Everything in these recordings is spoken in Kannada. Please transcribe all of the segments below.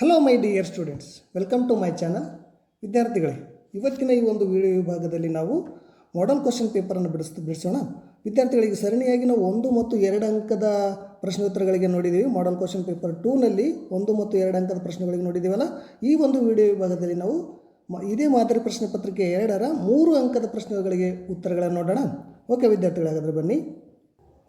Hello my dear students welcome to my channel ವಿದ್ಯಾರ್ಥಿಗಳೇ, ಇವತ್ತಿನ ಈ ಒಂದು ವಿಡಿಯೋ ವಿಭಾಗದಲ್ಲಿ ನಾವು ಮಾಡಲ್ ಕ್ವಶನ್ ಪೇಪರನ್ನು ಬಿಡಿಸ್ ಬಿಡಿಸೋಣ. ವಿದ್ಯಾರ್ಥಿಗಳಿಗೆ ಸರಣಿಯಾಗಿ ನಾವು ಒಂದು ಮತ್ತು ಎರಡು ಅಂಕದ ಪ್ರಶ್ನೋತ್ತರಗಳಿಗೆ ನೋಡಿದ್ದೀವಿ ಮಾಡಲ್ ಕ್ವಶನ್ ಪೇಪರ್ ಟೂನಲ್ಲಿ ಒಂದು ಮತ್ತು ಎರಡು ಅಂಕದ ಪ್ರಶ್ನೆಗಳಿಗೆ ನೋಡಿದ್ದೀವಲ್ಲ ಈ ಒಂದು ವಿಡಿಯೋ ವಿಭಾಗದಲ್ಲಿ ನಾವು ಇದೇ ಮಾದರಿ ಪ್ರಶ್ನೆ ಪತ್ರಿಕೆ ಎರಡರ ಮೂರು ಅಂಕದ ಪ್ರಶ್ನೆಗಳಿಗೆ ಉತ್ತರಗಳನ್ನು ನೋಡೋಣ. ಓಕೆ ವಿದ್ಯಾರ್ಥಿಗಳಾಗಾದರೆ ಬನ್ನಿ.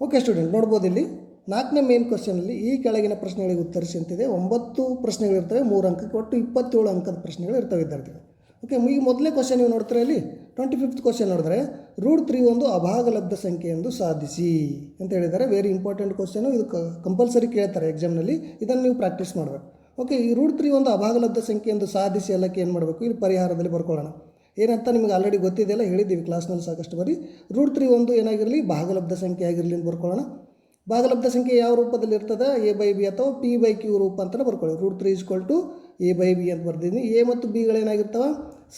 ಓಕೆ ಸ್ಟೂಡೆಂಟ್ ನೋಡ್ಬೋದು ಇಲ್ಲಿ ನಾಲ್ಕನೇ ಮೇನ್ ಕ್ವಶನಲ್ಲಿ ಈ ಕೆಳಗಿನ ಪ್ರಶ್ನೆಗಳಿಗೆ ಉತ್ತರಿಸಿ ಅಂತಿದೆ ಒಂಬತ್ತು ಪ್ರಶ್ನೆಗಳಿರ್ತವೆ ಮೂರು ಅಂಕಕ್ಕೆ ಒಟ್ಟು ಇಪ್ಪತ್ತೇಳು ಅಂಕದ ಪ್ರಶ್ನೆಗಳು ಇರ್ತವೆ ವಿದ್ಯಾರ್ಥಿಗಳು. ಓಕೆ ಈ ಮೊದಲನೇ ಕ್ವಶನ್ ನೀವು ನೋಡ್ತಾರೆ ಇಲ್ಲಿ? ಟ್ವೆಂಟಿ ಫಿಫ್ತ್ ಕ್ವಶನ್ ನೋಡಿದ್ರೆ ರೂಟ್ ತ್ರೀ ಒಂದು ಅಭಾಗಲಬ್ಧ ಸಂಖ್ಯೆ ಎಂದು ಸಾಧಿಸಿ ಅಂತ ಹೇಳಿದ್ದಾರೆ. ವೆರಿ ಇಂಪಾರ್ಟೆಂಟ್ ಕ್ವಶನು ಇದು ಕಂಪಲ್ಸರಿ ಕೇಳ್ತಾರೆ ಎಕ್ಸಾಮ್ನಲ್ಲಿ ಇದನ್ನು ನೀವು ಪ್ರಾಕ್ಟೀಸ್ ಮಾಡಬೇಕು. ಓಕೆ ಈ ರೂಟ್ ತ್ರೀ ಒಂದು ಅಭಾಗಲಬ್ಧ ಸಂಖ್ಯೆ ಎಂದು ಸಾಧಿಸಿ ಎಲ್ಲಕ್ಕೆ ಏನು ಮಾಡಬೇಕು? ಇಲ್ಲಿ ಪರಿಹಾರದಲ್ಲಿ ಬರ್ಕೊಳ್ಳೋಣ. ಏನಂತ ನಿಮಗೆ ಆಲ್ರೆಡಿ ಗೊತ್ತಿದೆಯಲ್ಲ ಹೇಳಿದ್ದೀವಿ ಕ್ಲಾಸ್ನಲ್ಲಿ ಸಾಕಷ್ಟು ಬರೀ. ರೂಟ್ ತ್ರೀ ಒಂದು ಏನಾಗಿರಲಿ? ಭಾಗಲಬ್ಧ ಸಂಖ್ಯೆ ಆಗಿರಲಿ ಅಂತ ಬರ್ಕೊಳ್ಳೋಣ. ಭಾಗಲಬ್ಧ ಸಂಖ್ಯೆ ಯಾವ ರೂಪದಲ್ಲಿ ಇರ್ತದೆ? ಎ ಬೈ ಬಿ ಅಥವಾ ಪಿ ಬೈ ಕ್ಯೂ ರೂಪ ಅಂತಲೇ ಬರ್ಕೊಳ್ಳಿ root three is equal to A by B ಅಂತ ಬರ್ದಿದ್ದೀನಿ. ಎ ಮತ್ತು ಬಿಗಳೇನಾಗಿರ್ತಾವೆ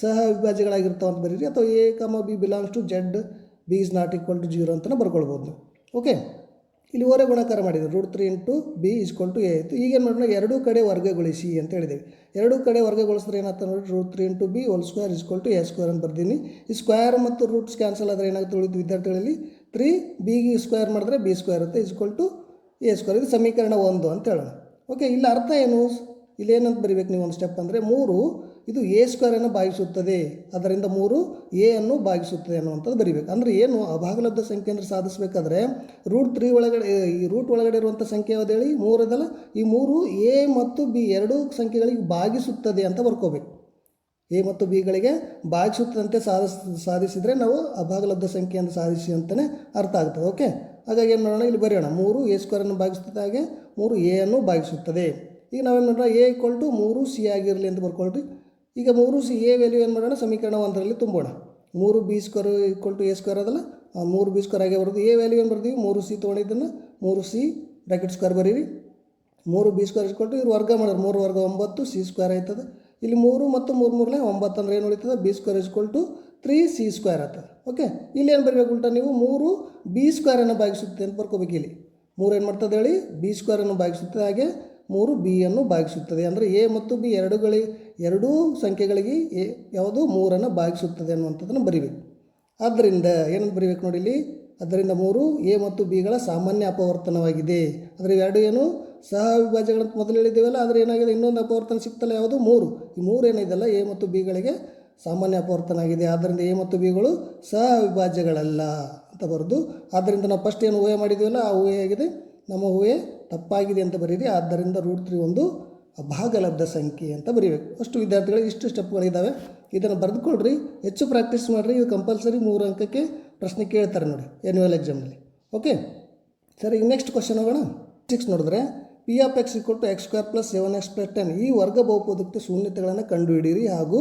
ಸಹ ವಿಭಾಜ್ಯಗಳಾಗಿರ್ತವೆ ಅಂತ ಬರೀರಿ. ಅಥವಾ A comma B belongs to Z B is not equal to zero ಅಂತಲೇ ಬರ್ಕೊಳ್ಬೋದು. ಓಕೆ ಇಲ್ಲಿ ಓರೆ ಗುಣಾಕಾರ ಮಾಡಿದ್ರು. Root three into B is equal to A ಆಯಿತು. ಈಗೇನು ಮಾಡೋಣ? ಎರಡೂ ಕಡೆ ವರ್ಗಗೊಳಿಸಿ ಅಂತ ಹೇಳಿದ್ದೀವಿ. ಎರಡೂ ಕಡೆ ವರ್ಗಗೊಳಿಸಿದ್ರೆ ಏನಾಗ್ತದೆ ನೋಡಿ? Root three into B whole square is equal to A square ಅಂತ ಬರ್ದೀನಿ ಈ ಸ್ಕ್ವೇರ್ ಮತ್ತು ರೂಟ್ಸ್ ಕ್ಯಾನ್ಸಲ್ ಆದರೆ ಏನಾಗುತ್ತೆ ಉಳಿದು ವಿದ್ಯಾರ್ಥಿಗಳಲ್ಲಿ? ತ್ರೀ ಬಿಗೆ ಸ್ಕ್ವೇರ್ ಮಾಡಿದ್ರೆ ಬಿ ಸ್ಕ್ವೇರ್ ಇರುತ್ತೆ is equal to A square. ಇದು ಸಮೀಕರಣ ಒಂದು ಅಂತ ಹೇಳೋಣ. ಓಕೆ ಇಲ್ಲಿ ಅರ್ಥ ಏನು? ಇಲ್ಲಿ ಏನಂತ ಬರಿಬೇಕು ನೀವು ಒಂದು ಸ್ಟೆಪ್ ಅಂದರೆ ಮೂರು ಇದು ಎ ಸ್ಕ್ವೇರನ್ನು ಭಾಗಿಸುತ್ತದೆ ಅದರಿಂದ ಮೂರು ಎ ಅನ್ನು ಭಾಗಿಸುತ್ತದೆ ಅನ್ನುವಂಥದ್ದು ಬರಿಬೇಕು. ಅಂದರೆ ಏನು? ಅಭಾಗಲಬ್ಧ ಸಂಖ್ಯೆ ಅಂದರೆ ಸಾಧಿಸಬೇಕಾದ್ರೆ ರೂಟ್ ತ್ರೀ ಒಳಗಡೆ, ಈ ರೂಟ್ ಒಳಗಡೆ ಇರುವಂಥ ಸಂಖ್ಯೆ ಯಾವುದೇಳಿ ಹೇಳಿ? ಮೂರು ಅದಲ್ಲ ಈ ಮೂರು ಎ ಮತ್ತು ಬಿ ಎರಡೂ ಸಂಖ್ಯೆಗಳಿಗೆ ಭಾಗಿಸುತ್ತದೆ ಅಂತ ಬರ್ಕೋಬೇಕು. ಎ ಮತ್ತು ಬಿಗಳಿಗೆ ಭಾಗಿಸುತ್ತಂತೆ ಸಾಧಿಸ್, ಸಾಧಿಸಿದರೆ ನಾವು ಅಭಾಗಲಬ್ಧ ಸಂಖ್ಯೆಯನ್ನು ಸಾಧಿಸಿ ಅಂತಲೇ ಅರ್ಥ ಆಗ್ತದೆ. ಓಕೆ ಹಾಗಾಗಿ ಏನು ಮಾಡೋಣ, ಇಲ್ಲಿ ಬರೆಯೋಣ. ಮೂರು ಎ ಸ್ಕ್ವೇರನ್ನು ಭಾಗಿಸುತ್ತದೆ ಹಾಗೆ ಮೂರು ಎ ಅನ್ನು ಭಾಗಿಸುತ್ತದೆ. ಈಗ ನಾವೇನು ಮಾಡೋಣ, ಎ ಈಕ್ವಲ್ ಟು ಮೂರು ಸಿ ಆಗಿರಲಿ ಅಂತ ಬರ್ಕೊಳ್ರಿ. ಈಗ ಮೂರು ಸಿ ಎ ವ್ಯಾಲ್ಯೂ ಏನು ಮಾಡೋಣ, ಸಮೀಕರಣ ಒಂದರಲ್ಲಿ ತುಂಬೋಣ. ಮೂರು B square equal to A square ಅದಲ್ಲ ಮೂರು ಬಿ ಸ್ಕ್ವೇರ್ ಆಗೇ ಬರೋದು. ಎ ವ್ಯಾಲ್ಯೂ ಏನು ಬರ್ತೀವಿ ಮೂರು ಸಿ ತೊಗೊಂಡಿದ್ದನ್ನು ಮೂರು ಸಿ ಬ್ರ್ಯಾಕೆಟ್ ಸ್ಕ್ವೇರ್ ಬರೀರಿ. ಮೂರು ಬಿ ಸ್ಕ್ವೇರ್ ಇಸ್ಕೊಟ್ಟು ಇವ್ರು ವರ್ಗ ಮಾಡೋರು. ಮೂರು ವರ್ಗ ಒಂಬತ್ತು, ಸಿ ಸ್ಕ್ವೇರ್ ಆಯ್ತದೆ. ಇಲ್ಲಿ ಮೂರು ಮತ್ತು ಮೂರು ಮೂರನೇ ಒಂಬತ್ತು ಅಂದ್ರೆ ಏನು ಉಳಿತದೆ? B square equal to three C square ಆಗ್ತದೆ ಓಕೆ ಇಲ್ಲಿ ಏನು ಬರಬೇಕು ಉಲ್ಟಾ ನೀವು? ಮೂರು ಬಿ ಸ್ಕ್ವೇರನ್ನು ಭಾಗಿಸುತ್ತೆ ಅಂತ ಬರ್ಕೋಬೇಕು ಇಲ್ಲಿ. ಮೂರು ಏನು ಮಾಡ್ತದೆ ಹೇಳಿ? ಬಿ ಸ್ಕ್ವೇರನ್ನು ಭಾಗಿಸುತ್ತದೆ ಹಾಗೆ ಮೂರು ಬಿ ಅನ್ನು ಭಾಗಿಸುತ್ತದೆ. ಅಂದರೆ ಎ ಮತ್ತು ಬಿ ಎರಡುಗಳಿ ಎರಡೂ ಸಂಖ್ಯೆಗಳಿಗೆ ಎ ಯಾವುದು? ಮೂರನ್ನು ಭಾಗಿಸುತ್ತದೆ ಅನ್ನುವಂಥದ್ದನ್ನು ಬರಿಬೇಕು. ಆದ್ದರಿಂದ ಏನಂತ ಬರೀಬೇಕು ನೋಡಿ ಇಲ್ಲಿ? ಅದರಿಂದ ಮೂರು ಎ ಮತ್ತು ಬಿಗಳ ಸಾಮಾನ್ಯ ಅಪವರ್ತನವಾಗಿದೆ. ಅಂದರೆ ಎರಡು ಏನು? ಸಹ ಅವಿಭಾಜ್ಯಗಳಂತ ಮೊದಲು ಹೇಳಿದ್ದೀವಲ್ಲ, ಆದರೆ ಏನಾಗಿದೆ? ಇನ್ನೊಂದು ಅಪವರ್ತನ ಸಿಗ್ತಲ್ಲ, ಯಾವುದು? ಮೂರು. ಈ ಮೂರು ಏನಿದೆಲ್ಲ ಎ ಮತ್ತು ಬಿಗಳಿಗೆ ಸಾಮಾನ್ಯ ಅಪವರ್ತನ ಆಗಿದೆ. ಆದ್ದರಿಂದ ಎ ಮತ್ತು ಬಿಗಳು ಸಹ ಅವಿಭಾಜ್ಯಗಳಲ್ಲ ಅಂತ ಬರೆದು, ಆದ್ದರಿಂದ ನಾವು ಫಸ್ಟ್ ಏನು ಊಹೆ ಮಾಡಿದ್ದೀವಲ್ಲ, ಆ ಊಹೆ ಆಗಿದೆ ನಮ್ಮ ಊಹೆ ತಪ್ಪಾಗಿದೆ ಅಂತ ಬರೀರಿ ಆದ್ದರಿಂದ ರೂಟ್ ತ್ರೀ ಒಂದು ಭಾಗಲಬ್ಧ ಸಂಖ್ಯೆ ಅಂತ ಬರೀಬೇಕು. ಅಷ್ಟು ವಿದ್ಯಾರ್ಥಿಗಳು ಇಷ್ಟು ಸ್ಟೆಪ್ಗಳಿದ್ದಾವೆ ಇದನ್ನು ಬರೆದುಕೊಳ್ಳ್ರಿ ಹೆಚ್ಚು ಪ್ರಾಕ್ಟೀಸ್ ಮಾಡಿರಿ. ಇದು ಕಂಪಲ್ಸರಿ ಮೂರು ಅಂಕಕ್ಕೆ ಪ್ರಶ್ನೆ ಕೇಳ್ತಾರೆ ನೋಡಿ ಎನ್ಯುವಲ್ ಎಕ್ಸಾಮಲ್ಲಿ ಓಕೆ ಸರಿ ಈಗ ನೆಕ್ಸ್ಟ್ ಕ್ವಶನ್ ಹೋಗೋಣ. ಸಿಕ್ಸ್ ನೋಡಿದ್ರೆ P of X equal to X square plus seven X plus ten ಈ ವರ್ಗ ಬಹುಪದಕ್ಕೆ ಶೂನ್ಯತೆಗಳನ್ನು ಕಂಡುಹಿಡಿಯಿರಿ ಹಾಗೂ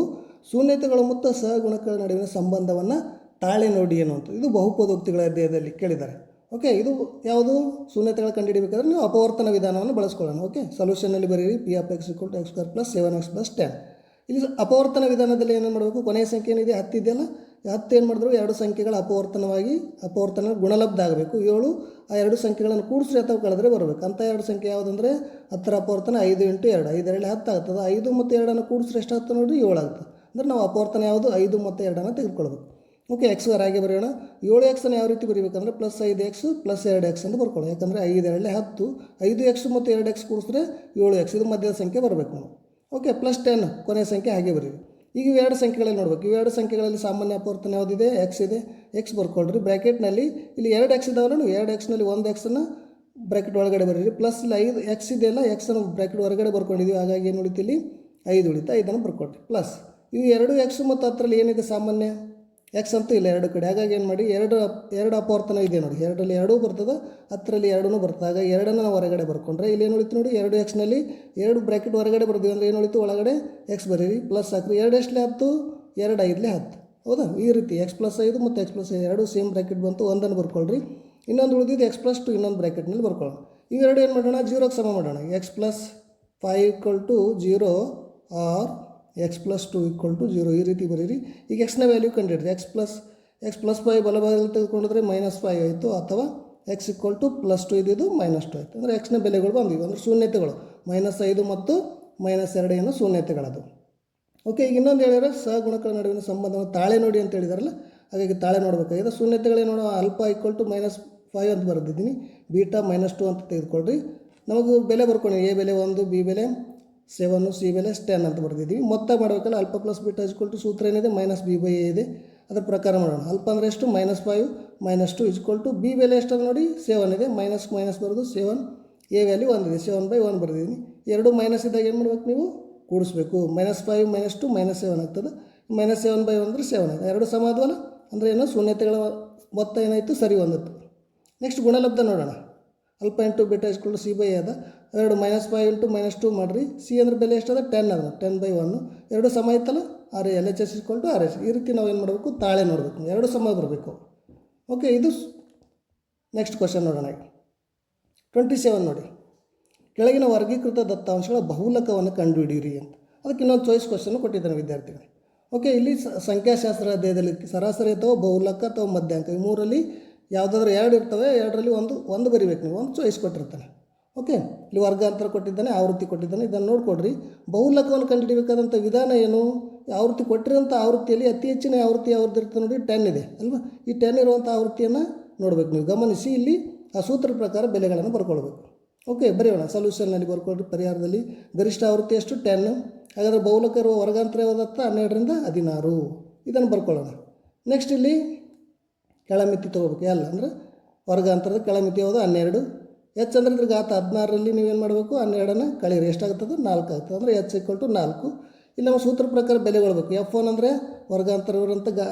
ಶೂನ್ಯತೆಗಳು ಮತ್ತು ಸಹಗುಣಕಗಳ ನಡುವಿನ ಸಂಬಂಧವನ್ನು ತಾಳೆ ನೋಡಿ ಅನ್ನುವಂಥದ್ದು ಇದು ಬಹುಪದೋಕ್ತಿಗಳ ಅಧ್ಯಾಯದಲ್ಲಿ ಕೇಳಿದ್ದಾರೆ. ಓಕೆ ಇದು ಯಾವುದು? ಶೂನ್ಯತೆಗಳು ಕಂಡುಹಿಡಬೇಕಾದ್ರೆ ನೀವು ಅಪವರ್ತನ ವಿಧಾನವನ್ನು ಬಳಸ್ಕೊಳ್ಳೋಣ. ಓಕೆ ಸೊಲ್ಯೂಷನಲ್ಲಿ ಬರೀರಿ P of X equal to X square plus seven X plus ten ಇಲ್ಲಿ ಅಪವರ್ತನ ವಿಧಾನದಲ್ಲಿ ಏನು ಮಾಡಬೇಕು? ಕೊನೆಯ ಸಂಖ್ಯೆ ಏನಿದೆ ಹತ್ತು ಇದೆಯಲ್ಲ ಈ ಹತ್ತು ಏನು ಮಾಡಿದ್ರು ಎರಡು ಸಂಖ್ಯೆಗಳ ಅಪವರ್ತನವಾಗಿ, ಅಪವರ್ತನ ಗುಣಲಬ್ಧ ಆಗಬೇಕು. ಏಳು, ಆ ಎರಡು ಸಂಖ್ಯೆಗಳನ್ನು ಕೂಡಿಸ್ರಿ ಅಥವಾ ಕಳೆದ್ರೆ ಬರಬೇಕು. ಅಂಥ ಎರಡು ಸಂಖ್ಯೆ ಯಾವುದಂದ್ರೆ ಹತ್ತರ ಅಪವರ್ತನ ಐದು ಇಂಟು ಎರಡು. ಐದರಲ್ಲಿ ಹತ್ತು ಆಗ್ತದೆ. ಐದು ಮತ್ತು ಎರಡನ್ನು ಕೂಡಿಸ್ರಿ ಎಷ್ಟಾಗ್ತದೆ ನೋಡಿ ಏಳು ಆಗ್ತದೆ. ಅಂದರೆ ನಾವು ಅಪವರ್ತನ ಯಾವುದು? ಐದು ಮತ್ತು ಎರಡನ್ನು ತೆಗೆದುಕೊಳ್ಬೇಕು. ಓಕೆ ಎಕ್ಸ್ ಹಾಗೆ ಬರೆಯೋಣ. ಏಳು ಎಕ್ಸನ್ನು ಯಾವ ರೀತಿ ಬರೀಬೇಕಂದ್ರೆ ಪ್ಲಸ್ ಐದು ಎಕ್ಸ್ ಪ್ಲಸ್ ಎರಡು ಎಕ್ಸ್ ಅಂತ ಬರ್ಕೊಳ್ಳೋಣ. ಯಾಕಂದರೆ ಐದು ಎರಡೇ ಹತ್ತು, ಐದು ಎಕ್ಸ್ ಮತ್ತು ಎರಡು ಎಕ್ಸ್ ಕೂಡಿಸಿದ್ರೆ ಏಳು ಎಕ್ಸ್ ಇದು ಮಧ್ಯದ ಸಂಖ್ಯೆ ಬರಬೇಕು. ನಾವು ಓಕೆ ಪ್ಲಸ್ ಟೆನ್ ಕೊನೆಯ ಸಂಖ್ಯೆ ಹಾಗೆ ಬರೀರಿ ಈಗ ಇವೆರಡು ಸಂಖ್ಯೆಗಳಲ್ಲಿ ನೋಡ್ಬೇಕು. ಇವೆರಡು ಸಂಖ್ಯೆಗಳಲ್ಲಿ ಸಾಮಾನ್ಯ ಅಪವರ್ತನ ಯಾವುದಿದೆ? ಎಕ್ಸ್ ಇದೆ. ಎಕ್ಸ್ ಬರ್ಕೊಳ್ರಿ. ಬ್ರ್ಯಾಕೆಟ್ನಲ್ಲಿ ಇಲ್ಲಿ ಎರಡು ಎಕ್ಸ್ ಇದಾವೆ ನೀವು? ಎರಡು ಎಕ್ಸ್ನಲ್ಲಿ ಒಂದು ಎಕ್ಸನ್ನು ಬ್ರ್ಯಾಕೆಟ್ ಒಳಗಡೆ ಬರೀರಿ. ಪ್ಲಸ್ ಇಲ್ಲಿ ಐದು ಎಕ್ಸ್ ಇದೆಯಲ್ಲ ಎಕ್ಸನ್ನು ಬ್ರ್ಯಾಕೆಟ್ ಹೊರಗಡೆ ಬರ್ಕೊಂಡಿದ್ದೀವಿ ಹಾಗಾಗಿ ಏನು ಉಳಿತು ಇಲ್ಲಿ? ಐದು ಉಳಿತು. ಐದನ್ನು ಬರ್ಕೊಟ್ರಿ ಪ್ಲಸ್ ಇವು ಎರಡು ಎಕ್ಸ್ ಮತ್ತು ಹತ್ತರಲ್ಲಿ ಏನಿದೆ ಸಾಮಾನ್ಯ? ಎಕ್ಸ್ ಅಂತೂ ಇಲ್ಲ, ಎರಡು ಕಡೆ. ಹಾಗಾಗಿ ಏನು ಮಾಡಿ, ಎರಡು ಎರಡು ಅಪವರ್ತನ ಇದೆ ನೋಡಿ. ಎರಡರಲ್ಲಿ ಎರಡೂ ಬರ್ತದೆ, ಹತ್ತರಲ್ಲಿ ಎರಡೂ ಬರ್ತದೆ. ಹಾಗಾಗಿ ಎರಡನ್ನು ನಾವು ಹೊರಗಡೆ ಬರ್ಕೊಂಡ್ರೆ, ಇಲ್ಲಿ ಏನು ಉಳಿತು ನೋಡಿ, ಎರಡು ಎಕ್ಸ್ನಲ್ಲಿ ಎರಡು ಬ್ರ್ಯಾಕೆಟ್ ಹೊರಗಡೆ ಬರ್ತೀವಿ ಅಂದರೆ ಏನು ಉಳಿತು? ಒಳಗಡೆ ಎಕ್ಸ್ ಬರೀರಿ ಪ್ಲಸ್ ಹಾಕ್ರಿ. ಎರಡು ಎಷ್ಟಲೇ ಹತ್ತು? ಎರಡು ಐದಲೇ ಹತ್ತು. ಹೌದಾ? ಈ ರೀತಿ ಎಕ್ಸ್ ಪ್ಲಸ್ ಐದು ಮತ್ತು ಎಕ್ಸ್ ಪ್ಲಸ್ ಎರಡು ಸೇಮ್ ಬ್ರ್ಯಾಕೆಟ್ ಬಂತು, ಒಂದನ್ನು ಬರ್ಕೊಳ್ರಿ. ಇನ್ನೊಂದು ಉಳಿದಿದ್ದು ಎಕ್ಸ್ ಪ್ಲಸ್ ಟು ಇನ್ನೊಂದು ಬ್ರ್ಯಾಕೆಟ್ನಲ್ಲಿ ಬರ್ಕೊಳ್ಳೋಣ. ಇವೆರಡು ಏನು ಮಾಡೋಣ? ಜೀರೋಗೆ ಸಮ ಮಾಡೋಣ. X plus five equal to zero or X plus two equal to zero ಈ ರೀತಿ ಬರೀರಿ. ಈಗ ಎಕ್ಸ್ನ value ಕಂಡುಹಿಡಿದ್ರೆ X plus X plus five ಬಲಭಾಗದಲ್ಲಿ ತೆಗೆದುಕೊಂಡಿದ್ರೆ ಮೈನಸ್ ಫೈವ್ ಆಯಿತು. ಅಥವಾ X equal to plus two ಇದ್ದಿದ್ದು ಮೈನಸ್ ಟು ಆಯಿತು. ಅಂದರೆ ಎಕ್ಸ್ನ ಬೆಲೆಗಳು ಬಂದಿವೆ. ಅಂದರೆ ಶೂನ್ಯತೆಗಳು. ಮೈನಸ್ ಐದು ಮತ್ತು ಮೈನಸ್ ಎರಡು ಏನು ಶೂನ್ಯತೆಗಳದು. ಓಕೆ ಈಗ ಇನ್ನೊಂದು ಹೇಳಿದ್ರೆ ಗುಣಗಳ ನಡುವಿನ ಸಂಬಂಧವನ್ನು ತಾಳೆ ನೋಡಿ ಅಂತ ಹೇಳಿದಾರಲ್ಲ, ಹಾಗಾಗಿ ತಾಳೆ ನೋಡಬೇಕಾಗಿದೆ. ಶೂನ್ಯತೆಗಳೇನು ನೋಡೋ ಅಲ್ಪ ಈಕ್ವಲ್ ಟು ಮೈನಸ್ ಫೈವ್ ಅಂತ ಬರೆದಿದ್ದೀನಿ. ಬೀಟಾ ಮೈನಸ್ ಟು ಅಂತ ತೆಗೆದುಕೊಳ್ಳ್ರಿ ನಮಗೆ ಬೆಲೆ ಬರ್ಕೊಂಡು. ಎ ಬೆಲೆ ಒಂದು ಬಿ ಬೆಲೆ ಸೆವೆನ್ನು ಸಿ ಬೆಲೆ ಟೆನ್ ಅಂತ ಬರೆದಿದ್ದೀವಿ. ಮೊತ್ತ ಮಾಡಬೇಕಲ್ಲ, ಅಲ್ಪ ಪ್ಲಸ್ ಬೀಟಾ ಇಸ್ಕೊಲ್ ಟು ಸೂತ್ರ ಏನಿದೆ? ಮೈನಸ್ ಬಿ ಬೈ ಎ ಇದೆ. ಅದರ ಪ್ರಕಾರ ಮಾಡೋಣ. ಅಲ್ಪ ಅಂದರೆ ಎಷ್ಟು? Minus five minus two equal to B ಬೆಲೆ ಎಷ್ಟು ನೋಡಿ? ಸೆವೆನ್ ಇದೆ. ಮೈನಸ್ ಮೈನಸ್ ಬರೋದು ಸೆವೆನ್ ಎ ವ್ಯಾಲ್ಯೂ ಒಂದಿದೆ. ಸೆವೆನ್ ಬೈ ಒನ್ ಬರೆದಿದ್ದೀನಿ. ಎರಡು ಮೈನಸ್ ಇದ್ದಾಗ ಏನು ಮಾಡ್ಬೇಕು ನೀವು? ಕೂಡಿಸ್ಬೇಕು. Minus five minus two minus seven ಆಗ್ತದೆ. ಮೈನಸ್ ಸೆವೆನ್ ಬೈ ಅಂದರೆ ಸೆವೆನ್ ಆಗಿದೆ ಎರಡು ಸಮಾಧಾನ ಅಂದರೆ ಏನೋ? ಶೂನ್ಯತೆಗಳ ಮೊತ್ತ ಏನಾಯಿತು? ಸರಿ ಒಂದತ್ತು. ನೆಕ್ಸ್ಟ್ ಗುಣಲಬ್ಧ ನೋಡೋಣ. ಅಲ್ಪ ಇಂಟು ಬೀಟಾ ಇಸ್ಕೊಂಡು ಸಿ ಬೈ ಅದ. ಎರಡು minus five into minus two ಮಾಡಿರಿ. ಸಿ ಅಂದ್ರೆ ಬೆಲೆ ಎಷ್ಟದ? ಟೆನ್ ಅದ. ಟೆನ್ ಬೈ ಒನ್ನು ಎರಡು ಸಮ ಇತ್ತಲ್ಲ? Or L H S equal to R S ಈ ರೀತಿ ನಾವು ಏನು ಮಾಡಬೇಕು? ತಾಳೆ ನೋಡಬೇಕು. ಎರಡು ಸಮ ಬರಬೇಕು. ಓಕೆ ಇದು ನೆಕ್ಸ್ಟ್ ಕ್ವಶನ್ ನೋಡೋಣ ಟ್ವೆಂಟಿ ಸೆವೆನ್ ನೋಡಿ. ಕೆಳಗಿನ ವರ್ಗೀಕೃತ ದತ್ತಾಂಶಗಳ ಬಹುಲಕವನ್ನು ಕಂಡುಹಿಡಿಯಿರಿ ಅಂತ. ಅದಕ್ಕೆ ಇನ್ನೊಂದು ಚಾಯ್ಸ್ ಕ್ವಶನ್ ಕೊಟ್ಟಿದ್ದಾನೆ ವಿದ್ಯಾರ್ಥಿಗಳು. ಓಕೆ ಇಲ್ಲಿ ಸಂಖ್ಯಾಶಾಸ್ತ್ರ ಅಧ್ಯಯದಲ್ಲಿ ಸರಾಸರಿ ಅಥವಾ ಬಹುಲಕ ಅಥವಾ ಮಧ್ಯಾಂಕ ಈ ಮೂರಲ್ಲಿ ಯಾವುದಾದ್ರೂ ಎರಡು ಇರ್ತವೆ ಎರಡರಲ್ಲಿ ಒಂದು ಒಂದು ಬರಿಬೇಕು ನೀವು, ಒಂದು ಚಾಯ್ಸ್ ಕೊಟ್ಟಿರ್ತಾನೆ. ಓಕೆ ಇಲ್ಲಿ ವರ್ಗಾಂತರ ಕೊಟ್ಟಿದ್ದಾನೆ, ಆವೃತ್ತಿ ಕೊಟ್ಟಿದ್ದಾನೆ, ಇದನ್ನು ನೋಡಿಕೊಡ್ರಿ ಬಹುಲಕವನ್ನು ಕಂಡುಹಿಡಿಬೇಕಾದಂಥ ವಿಧಾನ ಏನು? ಆವೃತ್ತಿ ಕೊಟ್ಟಿರೋಂಥ ಆವೃತ್ತಿಯಲ್ಲಿ ಅತಿ ಹೆಚ್ಚಿನ ಆವೃತ್ತಿ ಯಾವ್ದು ಇರ್ತದೆ ನೋಡಿ ಟೆನ್ ಇದೆ, ಅಲ್ವಾ? ಈ ಟೆನ್ ಇರುವಂಥ ಆವೃತ್ತಿಯನ್ನು ನೋಡಬೇಕು ನೀವು. ಗಮನಿಸಿ, ಇಲ್ಲಿ ಆ ಸೂತ್ರ ಪ್ರಕಾರ ಬೆಲೆಗಳನ್ನು ಬರ್ಕೊಳ್ಬೇಕು. ಓಕೆ ಬರೆಯೋಣ. ಸೊಲ್ಯೂಷನ್ನಲ್ಲಿ ಬರ್ಕೊಳ್ರಿ. ಪರಿಹಾರದಲ್ಲಿ ಗರಿಷ್ಠ ಆವೃತ್ತಿ ಎಷ್ಟು? ಟೆನ್ ಹಾಗಾದರೆ ಬಹುಲಕ ಇರುವ ವರ್ಗಾಂತರ ಯಾವುದತ್ತ ಹನ್ನೆರಡರಿಂದ ಹದಿನಾರು. ಇದನ್ನು ಬರ್ಕೊಳ್ಳೋಣ. ನೆಕ್ಸ್ಟ್ ಇಲ್ಲಿ ಕೆಳಮಿತಿ ತೊಗೋಬೇಕು. ಎಲ್ಲ ಅಂದರೆ ವರ್ಗಾಂತರದ ಕೆಳಮಿತಿ ಯಾವುದು? ಹನ್ನೆರಡು. ಎಚ್ ಅಂದ್ರೆ ಇದ್ರ ಗಾತ ಹದಿನಾರರಲ್ಲಿ ನೀವೇನು ಮಾಡಬೇಕು? ಹನ್ನೆರಡನ್ನು ಕಳೀರಿ. ಎಷ್ಟಾಗ್ತದೆ? ನಾಲ್ಕು ಆಗ್ತದೆ. ಅಂದರೆ ಎಚ್ ಇಕ್ವಲ್ ಟು ನಾಲ್ಕು. ಇಲ್ಲಿ ನಮ್ಮ ಸೂತ್ರ ಪ್ರಕಾರ ಬೆಲೆಗೊಳ್ಬೇಕು ಎಫ್ ಒನ್ ಅಂದರೆ ವರ್ಗಾಂತರವರಂಥ ಗಾ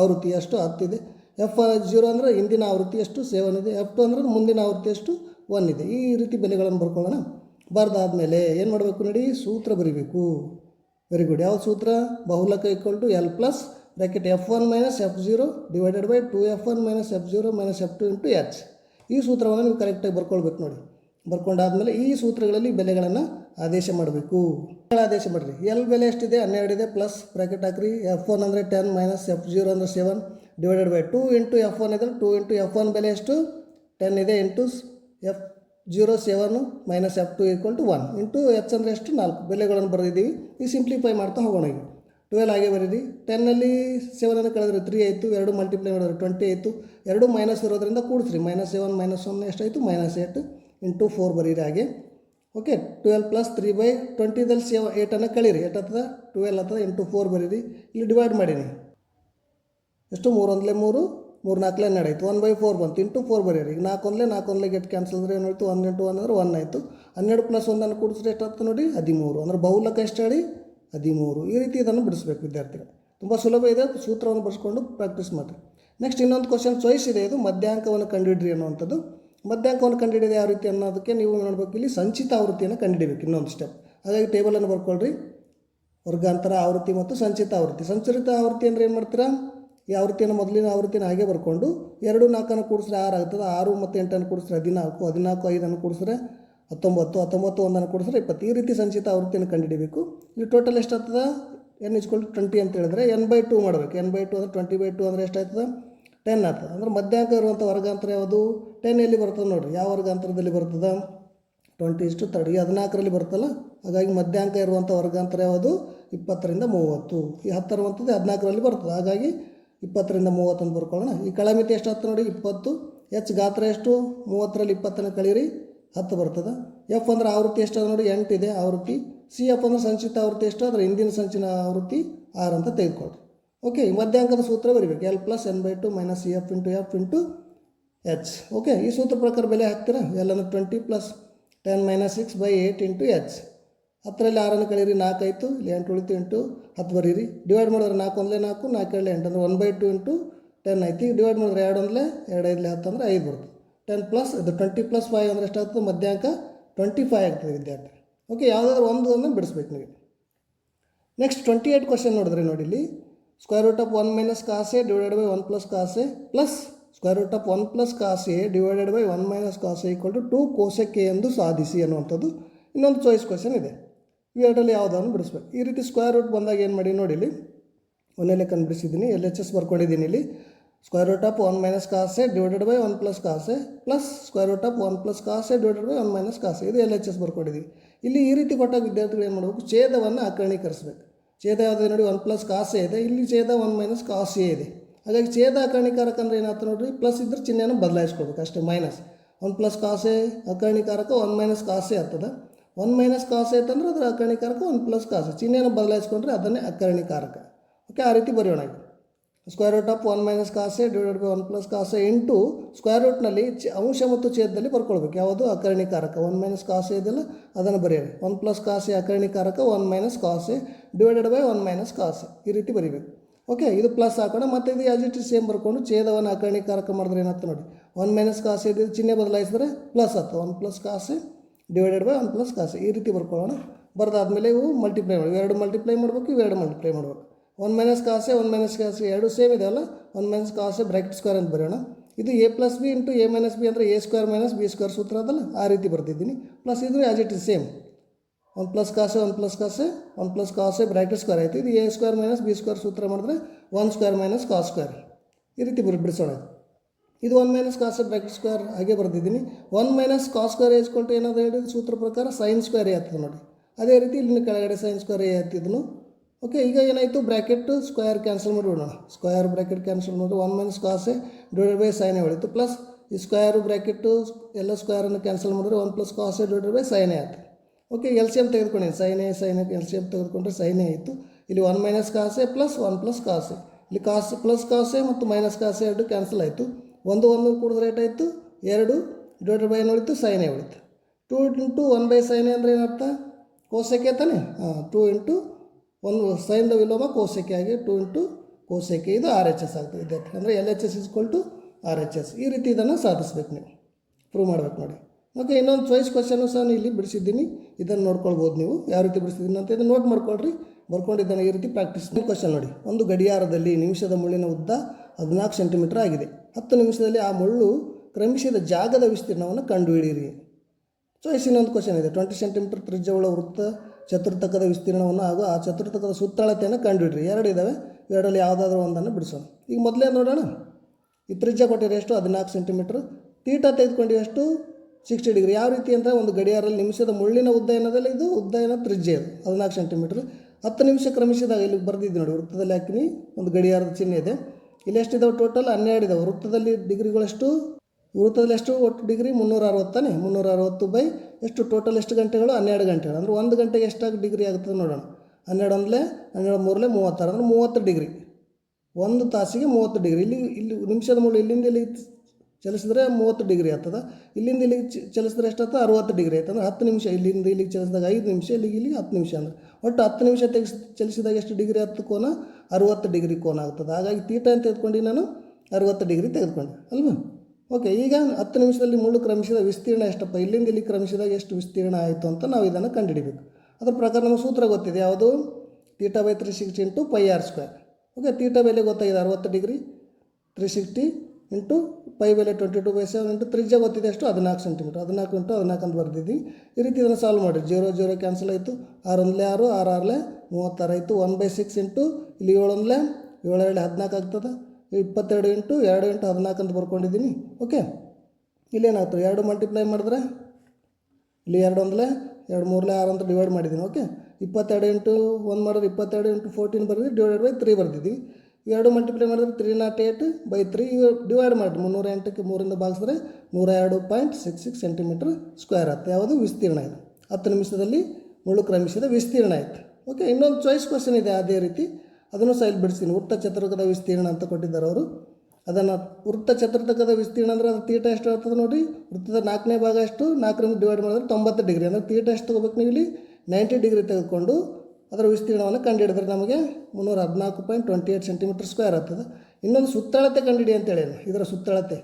ಆವೃತ್ತಿ ಎಷ್ಟು ಹತ್ತಿದೆ ಎಫ್ ಜೀರೋ ಅಂದರೆ ಹಿಂದಿನ ಆವೃತ್ತಿ ಎಷ್ಟು ಸೆವೆನ್ ಇದೆ. ಎಫ್ ಟು ಅಂದರೆ ಮುಂದಿನ ಆವೃತ್ತಿ ಎಷ್ಟು ಒನ್ ಇದೆ. ಈ ರೀತಿ ಬೆಲೆಗಳನ್ನು ಬರ್ಕೊಳ್ಳೋಣ. ಬರ್ದಾದ್ಮೇಲೆ ಏನು ಮಾಡಬೇಕು ನೋಡಿ? ಸೂತ್ರ ಬರಿಬೇಕು. ವೆರಿ ಗುಡ್ ಯಾವ ಸೂತ್ರ? ಬಹುಲಕ equal to L plus bracket F one minus F zero divided by two F one minus F zero minus F two into H ಈ ಸೂತ್ರವನ್ನು ನೀವು ಕರೆಕ್ಟಾಗಿ ಬರ್ಕೊಳ್ಬೇಕು ನೋಡಿ. ಬರ್ಕೊಂಡಾದ್ಮೇಲೆ ಈ ಸೂತ್ರಗಳಲ್ಲಿ ಬೆಲೆಗಳನ್ನು ಆದೇಶ ಮಾಡಬೇಕು. ಆದೇಶ ಮಾಡಿರಿ. ಎಲ್ ಬೆಲೆ ಎಷ್ಟಿದೆ? ಹನ್ನೆರಡಿದೆ ಪ್ಲಸ್ ಬ್ರ್ಯಾಕೆಟ್ ಹಾಕ್ರಿ. ಎಫ್ ಒನ್ ಅಂದರೆ ಟೆನ್ ಮೈನಸ್ ಎಫ್ ಜೀರೋ ಅಂದರೆ seven divided by two into F one ಇದ್ರೆ ಟು ಇಂಟು ಎಫ್ ಒನ್ ಬೆಲೆ ಎಷ್ಟು? ಟೆನ್ ಇದೆ into F zero seven minus F two equal to one into H ಅಂದರೆ ಎಷ್ಟು? ನಾಲ್ಕು. ಬೆಲೆಗಳನ್ನು ಬರೆದಿದ್ದೀವಿ. ಈ ಸಿಂಪ್ಲಿಫೈ ಮಾಡ್ತಾ ಹೋಗೋಣ ಈಗ. ಟ್ವೆಲ್ ಆಗೇ ಬರೀರಿ. ಟೆನ್ನಲ್ಲಿ ಸೆವೆನನ್ನು ಕಳೆದ್ರೆ ತ್ರೀ ಆಯಿತು, ಎರಡು ಮಲ್ಟಿಪ್ಲೈ ಮಾಡಿದ್ರೆ ಟ್ವೆಂಟಿ ಆಯಿತು. ಎರಡು ಮೈನಸ್ ಇರೋದ್ರಿಂದ ಕೂಡಿಸ್ರಿ. ಮೈನಸ್ ಸೆವೆನ್ ಮೈನಸ್ ಒನ್ ಎಷ್ಟಾಯಿತು? ಮೈನಸ್ ಏಟ್ ಇಂಟು ಫೋರ್ ಬರೀರಿ ಹಾಗೆ. Okay twelve plus three by ಟ್ವೆಂಟಿದಲ್ಲಿ ಸೆವ ಏಟನ್ನು ಕಳೀರಿ. ಏಟ್ ಆಗ್ತದೆ ಟ್ವೆಲ್ ಆಗ್ತದೆ ಇಂಟು ಫೋರ್ ಬರೀರಿ. ಇಲ್ಲಿ ಡಿವೈಡ್ ಮಾಡೀನಿ. ಎಷ್ಟು? ಮೂರು ಒಂದಲೇ ಮೂರು ಮೂರು ನಾಲ್ಕಲೇ ನಡೆಯಿತು ಒನ್ ಬೈ ಫೋರ್ ಬಂತು. ಇಂಟು ಫೋರ್ ಬರೀರಿ. ಈಗ ನಾಲ್ಕು ಒಂದಲೇ ನಾಲ್ಕು ಒಂದಲೇ ಗೆಟ್ ಕ್ಯಾನ್ಸಲ್ ಅಂದರೆ ಏನಾಯಿತು ಒನ್ ಇಂಟು ಒನ್ ಅಂದರೆ ಒನ್ ಆಯಿತು. ಹನ್ನೆರಡು ಪ್ಲಸ್ ಒಂದನ್ನು ಕೂಡಿಸಿದ್ರೆ ಎಷ್ಟಾಗ್ತದೆ ನೋಡಿ? ಹದಿಮೂರು. ಅಂದರೆ ಬಹುಲಕ್ಕ ಎಷ್ಟು ಹೇಳಿ? ಹದಿಮೂರು, ಈ ರೀತಿ ಇದನ್ನು ಬಿಡಿಸ್ಬೇಕು ವಿದ್ಯಾರ್ಥಿಗಳು. ತುಂಬ ಸುಲಭ ಇದೆ, ಸೂತ್ರವನ್ನು ಬರೆಸ್ಕೊಂಡು ಪ್ರಾಕ್ಟೀಸ್ ಮಾಡಿರಿ. ನೆಕ್ಸ್ಟ್ ಇನ್ನೊಂದು ಕ್ವಶನ್ ಚಾಯ್ಸ್ ಇದೆ ಇದು, ಮಧ್ಯಾಂಕವನ್ನು ಕಂಡುಹಿಡ್ರಿ ಅನ್ನುವಂಥದ್ದು. ಮಧ್ಯಾಂಕವನ್ನು ಕಂಡುಹಿಡಿಯೋದು ಯಾವ ರೀತಿ ಅನ್ನೋದಕ್ಕೆ ನೀವು ನೋಡಬೇಕು, ಇಲ್ಲಿ ಸಂಚಿತ ಆವೃತ್ತಿಯನ್ನು ಕಂಡುಹಿಡಬೇಕು, ಇನ್ನೊಂದು ಸ್ಟೆಪ್ ಹಾಗಾಗಿ ಟೇಬಲನ್ನು ಬರ್ಕೊಳ್ರಿ. ವರ್ಗಾಂತರ ಆವೃತ್ತಿ ಮತ್ತು ಸಂಚಿತ ಆವೃತ್ತಿ. ಸಂಚಿತ ಆವೃತ್ತಿ ಅಂದರೆ ಏನು ಮಾಡ್ತೀರಾ? ಈ ಆವೃತ್ತಿಯನ್ನು ಮೊದಲಿನ ಆವೃತ್ತಿನ ಹಾಗೆ ಬರ್ಕೊಂಡು ಎರಡು ನಾಲ್ಕನ್ನು ಕೂಡಿಸಿದ್ರೆ ಆರು ಆಗ್ತದೆ, ಆರು ಮತ್ತು ಎಂಟನ್ನು ಕೂಡಿಸಿದ್ರೆ ಹದಿನಾಲ್ಕು ಹದಿನಾಲ್ಕು, ಐದನ್ನು ಕೂಡಿಸಿದ್ರೆ ಹತ್ತೊಂಬತ್ತು ಹತ್ತೊಂಬತ್ತು ಒಂದನ್ನು ಕೊಡಿಸಿದ್ರೆ ಇಪ್ಪತ್ತು. ಈ ರೀತಿ ಸಂಚಿತ ಆವೃತ್ತಿಯನ್ನು ಕಂಡುಹಿಡಿಬೇಕು. ಇಲ್ಲಿ ಟೋಟಲ್ ಎಷ್ಟಾಗ್ತದೆ? ಎನ್ ಇಸ್ಕೊಲ್ ಟ್ವೆಂಟಿ ಅಂತ ಹೇಳಿದ್ರೆ ಎನ್ ಬೈ ಟು ಮಾಡಬೇಕು. ಎನ್ ಬೈ ಟು ಅಂದರೆ ಟ್ವೆಂಟಿ ಬೈ ಟು ಅಂದರೆ ಎಷ್ಟಾಗ್ತದೆ? ಟೆನ್ ಆಗ್ತದೆ. ಅಂದರೆ ಮಧ್ಯಾಂಕ ಇರುವಂಥ ವರ್ಗಾಂತರ ಯಾವುದು? ಟೆನ್ ಎಲ್ಲಿ ಬರ್ತದೆ ನೋಡಿರಿ. ಯಾವ ವರ್ಗಾಂತರದಲ್ಲಿ ಬರ್ತದೆ? ಟ್ವೆಂಟಿ ಇಷ್ಟು ತರ್ಡ್ ಈ ಹದಿನಾಲ್ಕರಲ್ಲಿ ಬರ್ತಲ್ಲ ಹಾಗಾಗಿ ಮಧ್ಯಾಂಕ ಇರುವಂಥ ವರ್ಗಾಂತರ ಯಾವುದು? ಇಪ್ಪತ್ತರಿಂದ ಮೂವತ್ತು. ಈ ಹತ್ತರುವಂಥದ್ದು ಹದಿನಾಲ್ಕರಲ್ಲಿ ಬರ್ತದೆ. ಹಾಗಾಗಿ ಇಪ್ಪತ್ತರಿಂದ ಮೂವತ್ತೊಂದು ಬರ್ಕೊಳ್ಳೋಣ. ಈ ಕಳಮಿತಿ ಎಷ್ಟು ಆಗ್ತದೆ ನೋಡಿ? ಇಪ್ಪತ್ತು. ಎಚ್ ಗಾತ್ರ ಎಷ್ಟು? ಮೂವತ್ತರಲ್ಲಿ ಇಪ್ಪತ್ತನ್ನು ಕಳೀರಿ ಹತ್ತು ಬರ್ತದೆ? ಎಫ್ ಅಂದ್ರೆ ಆವೃತ್ತಿ ಎಷ್ಟು ಅದ ನೋಡಿ ಇದೆ ಆವೃತ್ತಿ. ಸಿ ಎಫ್ ಅಂದ್ರೆ ಸಂಚಿತ ಆವೃತ್ತಿ ಎಷ್ಟು ಅದರ ಹಿಂದಿನ ಸಂಚಿನ ಆವೃತ್ತಿ ಆರು ಅಂತ ತೆಗೆದುಕೊಳ್ಳಿ ಓಕೆ ಮಧ್ಯಾಂಕದ ಸೂತ್ರ ಬರಿಬೇಕು. L plus N by two minus C F into F into H okay ಈ ಸೂತ್ರ ಪ್ರಕಾರ ಬೆಲೆ ಹಾಕ್ತೀರಾ? ಎಲ್ ಅಂದರೆ twenty plus ten minus six by eight into H ಹತ್ತರಲ್ಲಿ ಆರನ್ನು ಕಳೀರಿ ನಾಲ್ಕು ಆಯಿತು. ಇಲ್ಲಿ ಎಂಟು ಉಳಿತು ಇಂಟು ಹತ್ತು ಬರೀರಿ. ಡಿವೈಡ್ ಮಾಡಿದ್ರೆ ನಾಲ್ಕು ಒಂದಲೇ ನಾಲ್ಕು ನಾಲ್ಕು ಏಳು ಎಂಟು. ಅಂದರೆ one by two into ten ಆಯ್ತು. ಡಿವೈಡ್ ಮಾಡಿದ್ರೆ ಎರಡು ಒಂದಲೇ ಎರಡು ಐದಲೇ ಹತ್ತು ಅಂದರೆ ಐದು ಬರುತ್ತೆ ಟೆನ್ ಪ್ಲಸ್ ಇದು ಟ್ವೆಂಟಿ ಪ್ಲಸ್ ಫೈವ್ ಅಂದರೆ ಎಷ್ಟಾಗ್ತದೆ ಮಧ್ಯಾಂಕ ಟ್ವೆಂಟಿ ಫೈವ್ ಆಗ್ತದೆ ವಿದ್ಯಾರ್ಥಿ. ಓಕೆ ಯಾವುದಾದ್ರೂ ಒಂದು ಅನ್ನು ಬಿಡಿಸ್ಬೇಕು ನೀವು. ನೆಕ್ಸ್ಟ್ ಟ್ವೆಂಟಿ ಏಯ್ಟ್ ಕ್ವಶನ್ ನೋಡಿದ್ರೆ ನೋಡಿ ಇಲ್ಲಿ. Square root of one minus cos A divided by one plus cos A plus square root of one plus cos A divided by one minus cos A equal to two cosec A ಎಂದು ಸಾಧಿಸಿ ಅನ್ನುವಂಥದ್ದು ಇನ್ನೊಂದು ಚಾಯ್ಸ್ ಕ್ವಶನ್ ಇದೆ. ಇವೆರಡರಲ್ಲಿ ಯಾವುದನ್ನು ಬಿಡಿಸ್ಬೇಕು. ಈ ರೀತಿ ಸ್ಕ್ವೇರ್ ರೂಟ್ ಬಂದಾಗ ಏನು ಮಾಡಿ ನೋಡಿ ಇಲ್ಲಿ. ಒಂದೇ ಲೆಕ್ಕನ ಬಿಡಿಸಿದ್ದೀನಿ ಎಲ್ ಎಚ್ ಎಸ್ ಬರ್ಕೊಂಡಿದ್ದೀನಿ ಇಲ್ಲಿ. Square root of one minus cos A divided by one plus cos A plus square root of one plus cos A divided by one minus cos A ಇದು ಎಲ್ ಎಚ್ ಎಸ್ ಬರ್ಕೊಂಡಿದ್ದೀವಿ ಇಲ್ಲಿ ಈ ರೀತಿ ಕೊಟ್ಟಾಗ ವಿದ್ಯಾರ್ಥಿಗಳು ಏನು ಮಾಡಬೇಕು? ಛೇದವನ್ನು ಅಕರ್ಣೀಕರಿಸಬೇಕು ಛೇದ ಯಾವುದೇ ನೋಡಿ? ಒನ್ ಪ್ಲಸ್ ಕಾಸೆ ಇದೆ. ಇಲ್ಲಿ ಛೇದ ಒನ್ ಮೈನಸ್ ಕಾಸ್ ಎ ಇದೆ. ಹಾಗಾಗಿ ಛೇದ ಅಕರ್ಣೀಕಾರಕ ಅಂದ್ರೆ ಏನಾಯ್ತು ನೋಡಿರಿ? ಪ್ಲಸ್ ಇದ್ರೆ ಚಿಹ್ನೆಯನ್ನು ಬದಲಾಯಿಸ್ಕೊಡ್ಬೇಕು. ಅಷ್ಟೇ minus one plus cos A ಅಕರ್ಣೀಕಾರಕ one minus cos A ಆಗ್ತದೆ. ಒನ್ ಮೈನಸ್ ಕಾಸೆ ಅಂತಂದ್ರೆ ಅದರ ಅಕರ್ಣೀಕಾರಕ ಒನ್ ಪ್ಲಸ್ ಕಾಸೆ ಚಿಹ್ನೆಯನ್ನು ಬದಲಾಯಿಸ್ಕೊಂಡ್ರೆ ಅದನ್ನೇ ಅಕರ್ಣೀಕಾರಕ ಓಕೆ ಆ ರೀತಿ ಬರೆಯೋಣ square root of one minus cos A divided by one plus cos A into square ರೂಟ್ನಲ್ಲಿ ಅಂಶ ಮತ್ತು ಛೇದದಲ್ಲಿ ಬರ್ಕೊಳ್ಬೇಕು. ಯಾವುದು? ಅಕರಣಿಕಾರಕ. ಒನ್ ಮೈನಸ್ ಕಾಸೆ ಇದೆಯಲ್ಲ, ಅದನ್ನು ಬರೆಯಿರಿ one plus cos A ಅಕರಣಿಕಾರಕ one minus cos A divided by one minus cos A ಈ ರೀತಿ ಬರೀಬೇಕು. ಓಕೆ ಇದು ಪ್ಲಸ್ ಹಾಕೋಣ. ಮತ್ತು ಇದು ಆಸ್ ಇಟ್ ಸೇಮ್ ಬರ್ಕೊಂಡು ಛೇದವನ್ನು ಅಕರಣಿಕಾರಕ ಮಾಡಿದ್ರೆ ಏನಾಗ್ತದೆ ನೋಡಿ? ಒನ್ ಮೈನಸ್ ಕಾಸೆ ಇದ್ದಿದ್ದು ಚಿಹ್ನೆ ಬದಲಾಯಿಸಿದ್ರೆ ಪ್ಲಸ್ ಆಗ್ತದೆ. One plus cos A divided by one plus cos A ಈ ರೀತಿ ಬರ್ಕೊಳ್ಳೋಣ. ಬರೆದಾದ್ಮೇಲೆ ಇವು ಮಲ್ಟಿಪ್ಲೈ ಮಾಡಿ ಎರಡು ಮಲ್ಟಿಪ್ಲೈ ಮಾಡಬೇಕು ಇವೆರಡು ಮಲ್ಟಿಪ್ಲೈ ಮಾಡಬೇಕು. One minus cos A one minus cos A ಎರಡು ಸೇಮ್ ಇದೆ ಅಲ್ಲ? One minus cos A bracket square ಅಂತ ಬರೆಯೋಣ. ಇದು A plus B into A minus B ಅಂದರೆ A square minus B square ಸೂತ್ರ ಅದಲ್ಲ? ಆ ರೀತಿ ಬರ್ತಿದ್ದೀನಿ ಪ್ಲಸ್ ಇದು as it is same one plus cos A one plus cos A one plus cos A bracket square ಆಯಿತು. ಇದು A square minus B square ಸೂತ್ರ ಮಾಡಿದ್ರೆ one square minus cos square ಈ ರೀತಿ ಬಿಡ್ ಬಿಡಿಸೋಣ. ಇದು one minus cos bracket square ಹಾಗೆ ಬರ್ತಿದ್ದೀನಿ ಒನ್ ಮೈನಸ್ ಕಾಸ್ ಸ್ಕ್ವೇರ್ ಏಜ್ಕೊಂಡ್ರೆ ಏನಾದ್ರು ಹೇಳಿದ್ರೆ ಸೂತ್ರ ಪ್ರಕಾರ ಸೈನ್ ಸ್ಕ್ವೇರ್ ಆಗ್ತದೆ ನೋಡಿ. ಅದೇ ರೀತಿ ಇಲ್ಲಿನ ಕೆಳಗಡೆ ಸೈನ್ ಸ್ಕ್ವೇರ್ ಆಗ್ತಿದ್ನು. ಓಕೆ ಈಗ ಏನಾಯಿತು? ಬ್ರ್ಯಾಕೆಟ್ ಸ್ಕ್ವೇರ್ ಕ್ಯಾನ್ಸಲ್ ಮಾಡಿಬಿಡೋಣ ಸ್ಕ್ವೇರ್ ಬ್ರ್ಯಾಕೆಟ್ ಕ್ಯಾನ್ಸಲ್ ಮಾಡಿದ್ರೆ one minus cos A divided by sin A ಹೊಳಿತು. Plus ಈ ಸ್ಕ್ವೇರು ಬ್ರ್ಯಾಕೆಟು ಎಲ್ಲ ಸ್ಕ್ವೇರನ್ನು ಕ್ಯಾನ್ಸಲ್ ಮಾಡಿದ್ರೆ one plus cos A divided by sin A ಆಯ್ತು. ಓಕೆ ಎಲ್ ಸಿ ಎಂ ತೆಗೆದುಕೊಂಡೆ. Sin A sin L C M ತೆಗೆದುಕೊಂಡ್ರೆ ಸೈನೇ ಆಯಿತು. ಇಲ್ಲಿ one minus cos A plus one plus cos A ಇಲ್ಲಿ ಕಾಸು ಪ್ಲಸ್ ಕಾಸೆ ಮತ್ತು ಮೈನಸ್ ಕಾಸೆ ಎರಡು ಕ್ಯಾನ್ಸಲ್ ಆಯಿತು. ಒಂದು ಒಂದು ಕೂಡಿದ್ರೆ ರೇಟ್ ಆಯಿತು. ಎರಡು ಡಿವೈಡೆಡ್ ಬೈ ಏನು ಉಳಿತು ಸೈನೇ ಉಳಿತು two into one by sin A ಅಂದರೆ ಏನರ್ಥ? ಕೋಸಕ್ಕೆ ತಾನೆ? ಹಾಂ ಟೂ ಇಂಟು ಒಂದು ಸೈನ್ದ ವಿಲೋಮ ಕೋಸೆಕೆ ಆಗಿ ಟು ಇಂಟು ಕೋಸೆಕೆ ಇದು ಆರ್ ಎಚ್ ಎಸ್ ಆಗ್ತದೆ. ವಿದ್ಯಾರ್ಥಿ, ಅಂದರೆ L H S equal to R H S ಈ ರೀತಿ ಇದನ್ನು ಸಾಧಿಸ್ಬೇಕು ನೀವು. ಪ್ರೂವ್ ಮಾಡ್ಬೇಕು ನೋಡಿ. ಮತ್ತು ಇನ್ನೊಂದು ಚಾಯ್ಸ್ ಕ್ವಶನು ಸಹ ಇಲ್ಲಿ ಬಿಡಿಸಿದ್ದೀನಿ. ಇದನ್ನು ನೋಡ್ಕೊಳ್ಬೋದು ನೀವು. ಯಾವ ರೀತಿ ಬಿಡಿಸಿದ್ದೀನಿ ಅಂತ ಇದನ್ನು ನೋಟ್ ಮಾಡ್ಕೊಳ್ರಿ. ಬರ್ಕೊಂಡಿದ್ದಾನೆ ಈ ರೀತಿ ಪ್ರಾಕ್ಟೀಸ್ ಕ್ವಶನ್ ನೋಡಿ. ಒಂದು ಗಡಿಯಾರದಲ್ಲಿ ನಿಮಿಷದ ಮುಳ್ಳಿನ ಉದ್ದ ಹದಿನಾಲ್ಕು ಸೆಂಟಿಮೀಟರ್ ಆಗಿದೆ. ಹತ್ತು ನಿಮಿಷದಲ್ಲಿ ಆ ಮುಳ್ಳು ಕ್ರಮಿಸಿದ ಜಾಗದ ವಿಸ್ತೀರ್ಣವನ್ನು ಕಂಡುಹಿಡಿಯಿರಿ. ಚಾಯ್ಸ್ ಇನ್ನೊಂದು ಕ್ವಶನ್ ಇದೆ. ಟ್ವೆಂಟಿ ಸೆಂಟಿಮೀಟರ್ ತ್ರಿಜ್ಯವುಳ್ಳ ವೃತ್ತ ಚತುರ್ಥಕದ ವಿಸ್ತೀರ್ಣವನ್ನು ಹಾಗೂ ಆ ಚತುರ್ಥಕದ ಸುತ್ತಳತೆಯನ್ನು ಕಂಡುಹಿಡ್ರಿ. ಎರಡು ಇದ್ದಾವೆ ಎರಡರಲ್ಲಿ ಯಾವುದಾದ್ರೂ ಒಂದನ್ನು ಬಿಡಿಸೋಣ. ಈಗ ಮೊದಲೇ ನೋಡೋಣ. ಈ ತ್ರಿಜ್ಯ ಕೊಟ್ಟಿರೋ ಎಷ್ಟು? ಹದಿನಾಲ್ಕು ಸೆಂಟಿಮೀಟ್ರ್. ತೀಟ ತೆಗೆದುಕೊಂಡು ಎಷ್ಟು ಸಿಕ್ಸ್ಟಿ ಡಿಗ್ರಿ. ಯಾವ ರೀತಿ ಅಂದರೆ ಒಂದು ಗಡಿಯಾರಲ್ಲಿ ನಿಮಿಷದ ಮುಳ್ಳಿನ ಉದ್ದ ಏನದಲ್ಲ? ಇದು ಉದ್ದ ಏನೋ? ತ್ರಿಜ್ಯ ಅದು. ಹದಿನಾಲ್ಕು ಸೆಂಟಿಮೀಟ್ರ್. ಹತ್ತು ನಿಮಿಷ ಕ್ರಮಿಸಿದಾಗ ಇಲ್ಲಿ ಬರೆದಿದ್ದು ನೋಡಿ. ವೃತ್ತದಲ್ಲಿ ಹಾಕಿನಿ. ಒಂದು ಗಡಿಯಾರದ ಚಿಹ್ನೆ ಇದೆ. ಇಲ್ಲಿ ಎಷ್ಟಿದಾವೆ? ಟೋಟಲ್ ಹನ್ನೆರಡು ಇದಾವೆ. ವೃತ್ತದಲ್ಲಿ ಡಿಗ್ರಿಗಳಷ್ಟು ವೃತ್ತದಲ್ಲಿ ಎಷ್ಟು ಒಟ್ಟು ಡಿಗ್ರಿ ಮುನ್ನೂರ ಅರವತ್ತಾನೆ ಮುನ್ನೂರ ಅರವತ್ತು ಬೈ ಎಷ್ಟು? ಟೋಟಲ್ ಎಷ್ಟು ಗಂಟೆಗಳು? ಹನ್ನೆರಡು ಗಂಟೆಗಳು. ಅಂದರೆ ಒಂದು ಗಂಟೆಗೆ ಎಷ್ಟಾಗಿ ಡಿಗ್ರಿ ಆಗ್ತದೆ ನೋಡೋಣ. ಹನ್ನೆರಡು ಒಂದಲೇ ಹನ್ನೆರಡು ಮೂರಲೇ ಮೂವತ್ತಾರು. ಅಂದರೆ ಮೂವತ್ತು ಡಿಗ್ರಿ ಒಂದು ತಾಸಿಗೆ ಮೂವತ್ತು ಡಿಗ್ರಿ ಇಲ್ಲಿ ಇಲ್ಲಿ ನಿಮಿಷದ ಮೂಲ ಇಲ್ಲಿಂದ ಇಲ್ಲಿ ಚಲಿಸಿದ್ರೆ ಮೂವತ್ತು ಡಿಗ್ರಿ ಆಗ್ತದೆ. ಇಲ್ಲಿಂದ ಇಲ್ಲಿಗೆ ಚಲಿಸಿದ್ರೆ ಎಷ್ಟಾಗ್ತದೆ? ಅರವತ್ತು ಡಿಗ್ರಿ ಆಯ್ತು ಅಂದ್ರೆ ಹತ್ತು ನಿಮಿಷ ಇಲ್ಲಿಂದ ಇಲ್ಲಿಗೆ ಚಲಿಸಿದಾಗ ಐದು ನಿಮಿಷ, ಇಲ್ಲಿಗೆ ಇಲ್ಲಿಗೆ ಹತ್ತು ನಿಮಿಷ ಅಂದ್ರೆ. ಒಟ್ಟು ಹತ್ತು ನಿಮಿಷ ತೆಗೆಸ್, ಚಲಿಸಿದಾಗ ಎಷ್ಟು ಡಿಗ್ರಿ ಹತ್ತು ಕೋನ? ಅರುವತ್ತು ಡಿಗ್ರಿ ಕೋನ ಆಗ್ತದೆ. ಹಾಗಾಗಿ ತೀಟ ಅಂತ ತೆಗೆದುಕೊಂಡು ನಾನು ಅರುವತ್ತು ಡಿಗ್ರಿ ತೆಗೆದುಕೊಂಡೆ. ಅಲ್ವಾ? ಓಕೆ ಈಗ ಹತ್ತು ನಿಮಿಷದಲ್ಲಿ ಮುಳ್ಳು ಕ್ರಮಿಸಿದ ವಿಸ್ತೀರ್ಣ ಎಷ್ಟಪ್ಪ? ಇಲ್ಲಿಂದ ಇಲ್ಲಿ ಕ್ರಮಿಸಿದಾಗ ಎಷ್ಟು ವಿಸ್ತೀರ್ಣ ಆಯಿತು ಅಂತ ನಾವು ಇದನ್ನು ಕಂಡುಹಿಡಿಬೇಕು. ಅದರ ಪ್ರಕಾರ ನಮಗೆ ಸೂತ್ರ ಗೊತ್ತಿದೆ, ಯಾವುದು? Theta by three sixty into pi R square okay theta ಬೆಲೆ ಗೊತ್ತಾಗಿದೆ, ಅರವತ್ತು degree. Three sixty into pi ಬೆಲೆ twenty two by seven into ತ್ರಿಜ್ಯ ಗೊತ್ತಿದೆ ಅಷ್ಟು ಹದಿನಾಲ್ಕು ಸೆಂಟಿಮೀಟರ್ ಹದಿನಾಲ್ಕು ಇಂಟು ಹದಿನಾಲ್ಕು ಅಂತ ಬರ್ದಿದ್ವಿ. ಈ ರೀತಿ ಇದನ್ನು ಸಾಲ್ವ್ ಮಾಡಿ ಜೀರೋ ಜೀರೋ ಕ್ಯಾನ್ಸಲ್ ಆಯಿತು. ಆರು ಒಂದಲೇ ಆರು ಆರು ಆರಲೆ ಮೂವತ್ತಾರು ಆಯಿತು. ಒನ್ ಬೈ ಸಿಕ್ಸ್ ಇಂಟು ಇಲ್ಲಿ ಏಳು ಒಂದಲೇ ಏಳು ಎರಡು ಹದಿನಾಲ್ಕು ಆಗ್ತದೆ. ಇಪ್ಪತ್ತೆರಡು ಇಂಟು ಎರಡು ಇಂಟು ಹದಿನಾಲ್ಕು ಅಂತ ಬರ್ಕೊಂಡಿದ್ದೀನಿ. ಓಕೆ ಇಲ್ಲೇನಾಯ್ತು ಎರಡು ಮಲ್ಟಿಪ್ಲೈ ಮಾಡಿದ್ರೆ? ಇಲ್ಲಿ ಎರಡು ಒಂದಲೇ, ಎರಡು ಮೂರಲೇ ಆರು ಅಂತ ಡಿವೈಡ್ ಮಾಡಿದ್ದೀನಿ. ಓಕೆ ಇಪ್ಪತ್ತೆರಡು ಇಂಟು ಒಂದು ಮಾಡಿದ್ರೆ ಇಪ್ಪತ್ತೆರಡು ಇಂಟು ಫೋರ್ಟೀನ್ ಬರೆದಿದ್ದು ಡಿವೈಡೆಡ್ ಬೈ ತ್ರೀ ಬರೆದಿದ್ದೀವಿ. ಎರಡು ಮಲ್ಟಿಪ್ಲೈ ಮಾಡಿದ್ರೆ three nought eight by three divide ಮಾಡಿ ಮುನ್ನೂರ ಎಂಟಕ್ಕೆ ಮೂರಿಂದ ಭಾಗಿಸಿದ್ರೆ ನೂರ ಎರಡು point six six centimetre square ಆಯ್ತು. ಯಾವುದು? ವಿಸ್ತೀರ್ಣ ಇದು. ಹತ್ತು ನಿಮಿಷದಲ್ಲಿ ಮುಳ್ಳು ಕ್ರಮಿಸಿದ ವಿಸ್ತೀರ್ಣ ಆಯಿತು. ಓಕೆ ಇನ್ನೊಂದು ಚಾಯ್ಸ್ ಕ್ವಶನ್ ಇದೆ, ಅದೇ ರೀತಿ. ಅದನ್ನು ಸಹ ಇಲ್ಲಿ ಬಿಡಿಸ್ತೀನಿ. ವೃತ್ತ ವಿಸ್ತೀರ್ಣ ಅಂತ ಕೊಟ್ಟಿದ್ದಾರೆ ಅವರು. ಅದನ್ನು ವೃತ್ತ ಚತುರ್ಥಕದ ವಿಸ್ತೀರ್ಣ ಅಂದರೆ ಅದು ತೀಟ ಎಷ್ಟು ಆಗ್ತದೆ ನೋಡಿ? ವೃತ್ತದ ನಾಲ್ಕನೇ ಭಾಗ ಎಷ್ಟು? ನಾಲ್ಕರಿಂದ ಡಿವೈಡ್ ಮಾಡಿದ್ರೆ ತೊಂಬತ್ತು ಡಿಗ್ರಿ. ಅಂದರೆ ತೀಟ ಎಷ್ಟು ತೊಗೋಬೇಕು ನೀವು ಇಲ್ಲಿ? ನೈಂಟಿ ಡಿಗ್ರಿ ತೆಗೆದುಕೊಂಡು ಅದರ ವಿಸ್ತೀರ್ಣವನ್ನು ಕಂಡುಹಿಡಿದ್ರೆ ನಮಗೆ ಮುನ್ನೂರ ಹದಿನಾಲ್ಕು point twenty eight centimetre square ಆಗ್ತದೆ. ಇನ್ನೊಂದು ಸುತ್ತಳತೆ ಕಂಡುಹಿಡಿ ಅಂತೇಳಿ ಇದರ ಸುತ್ತಳತೆ.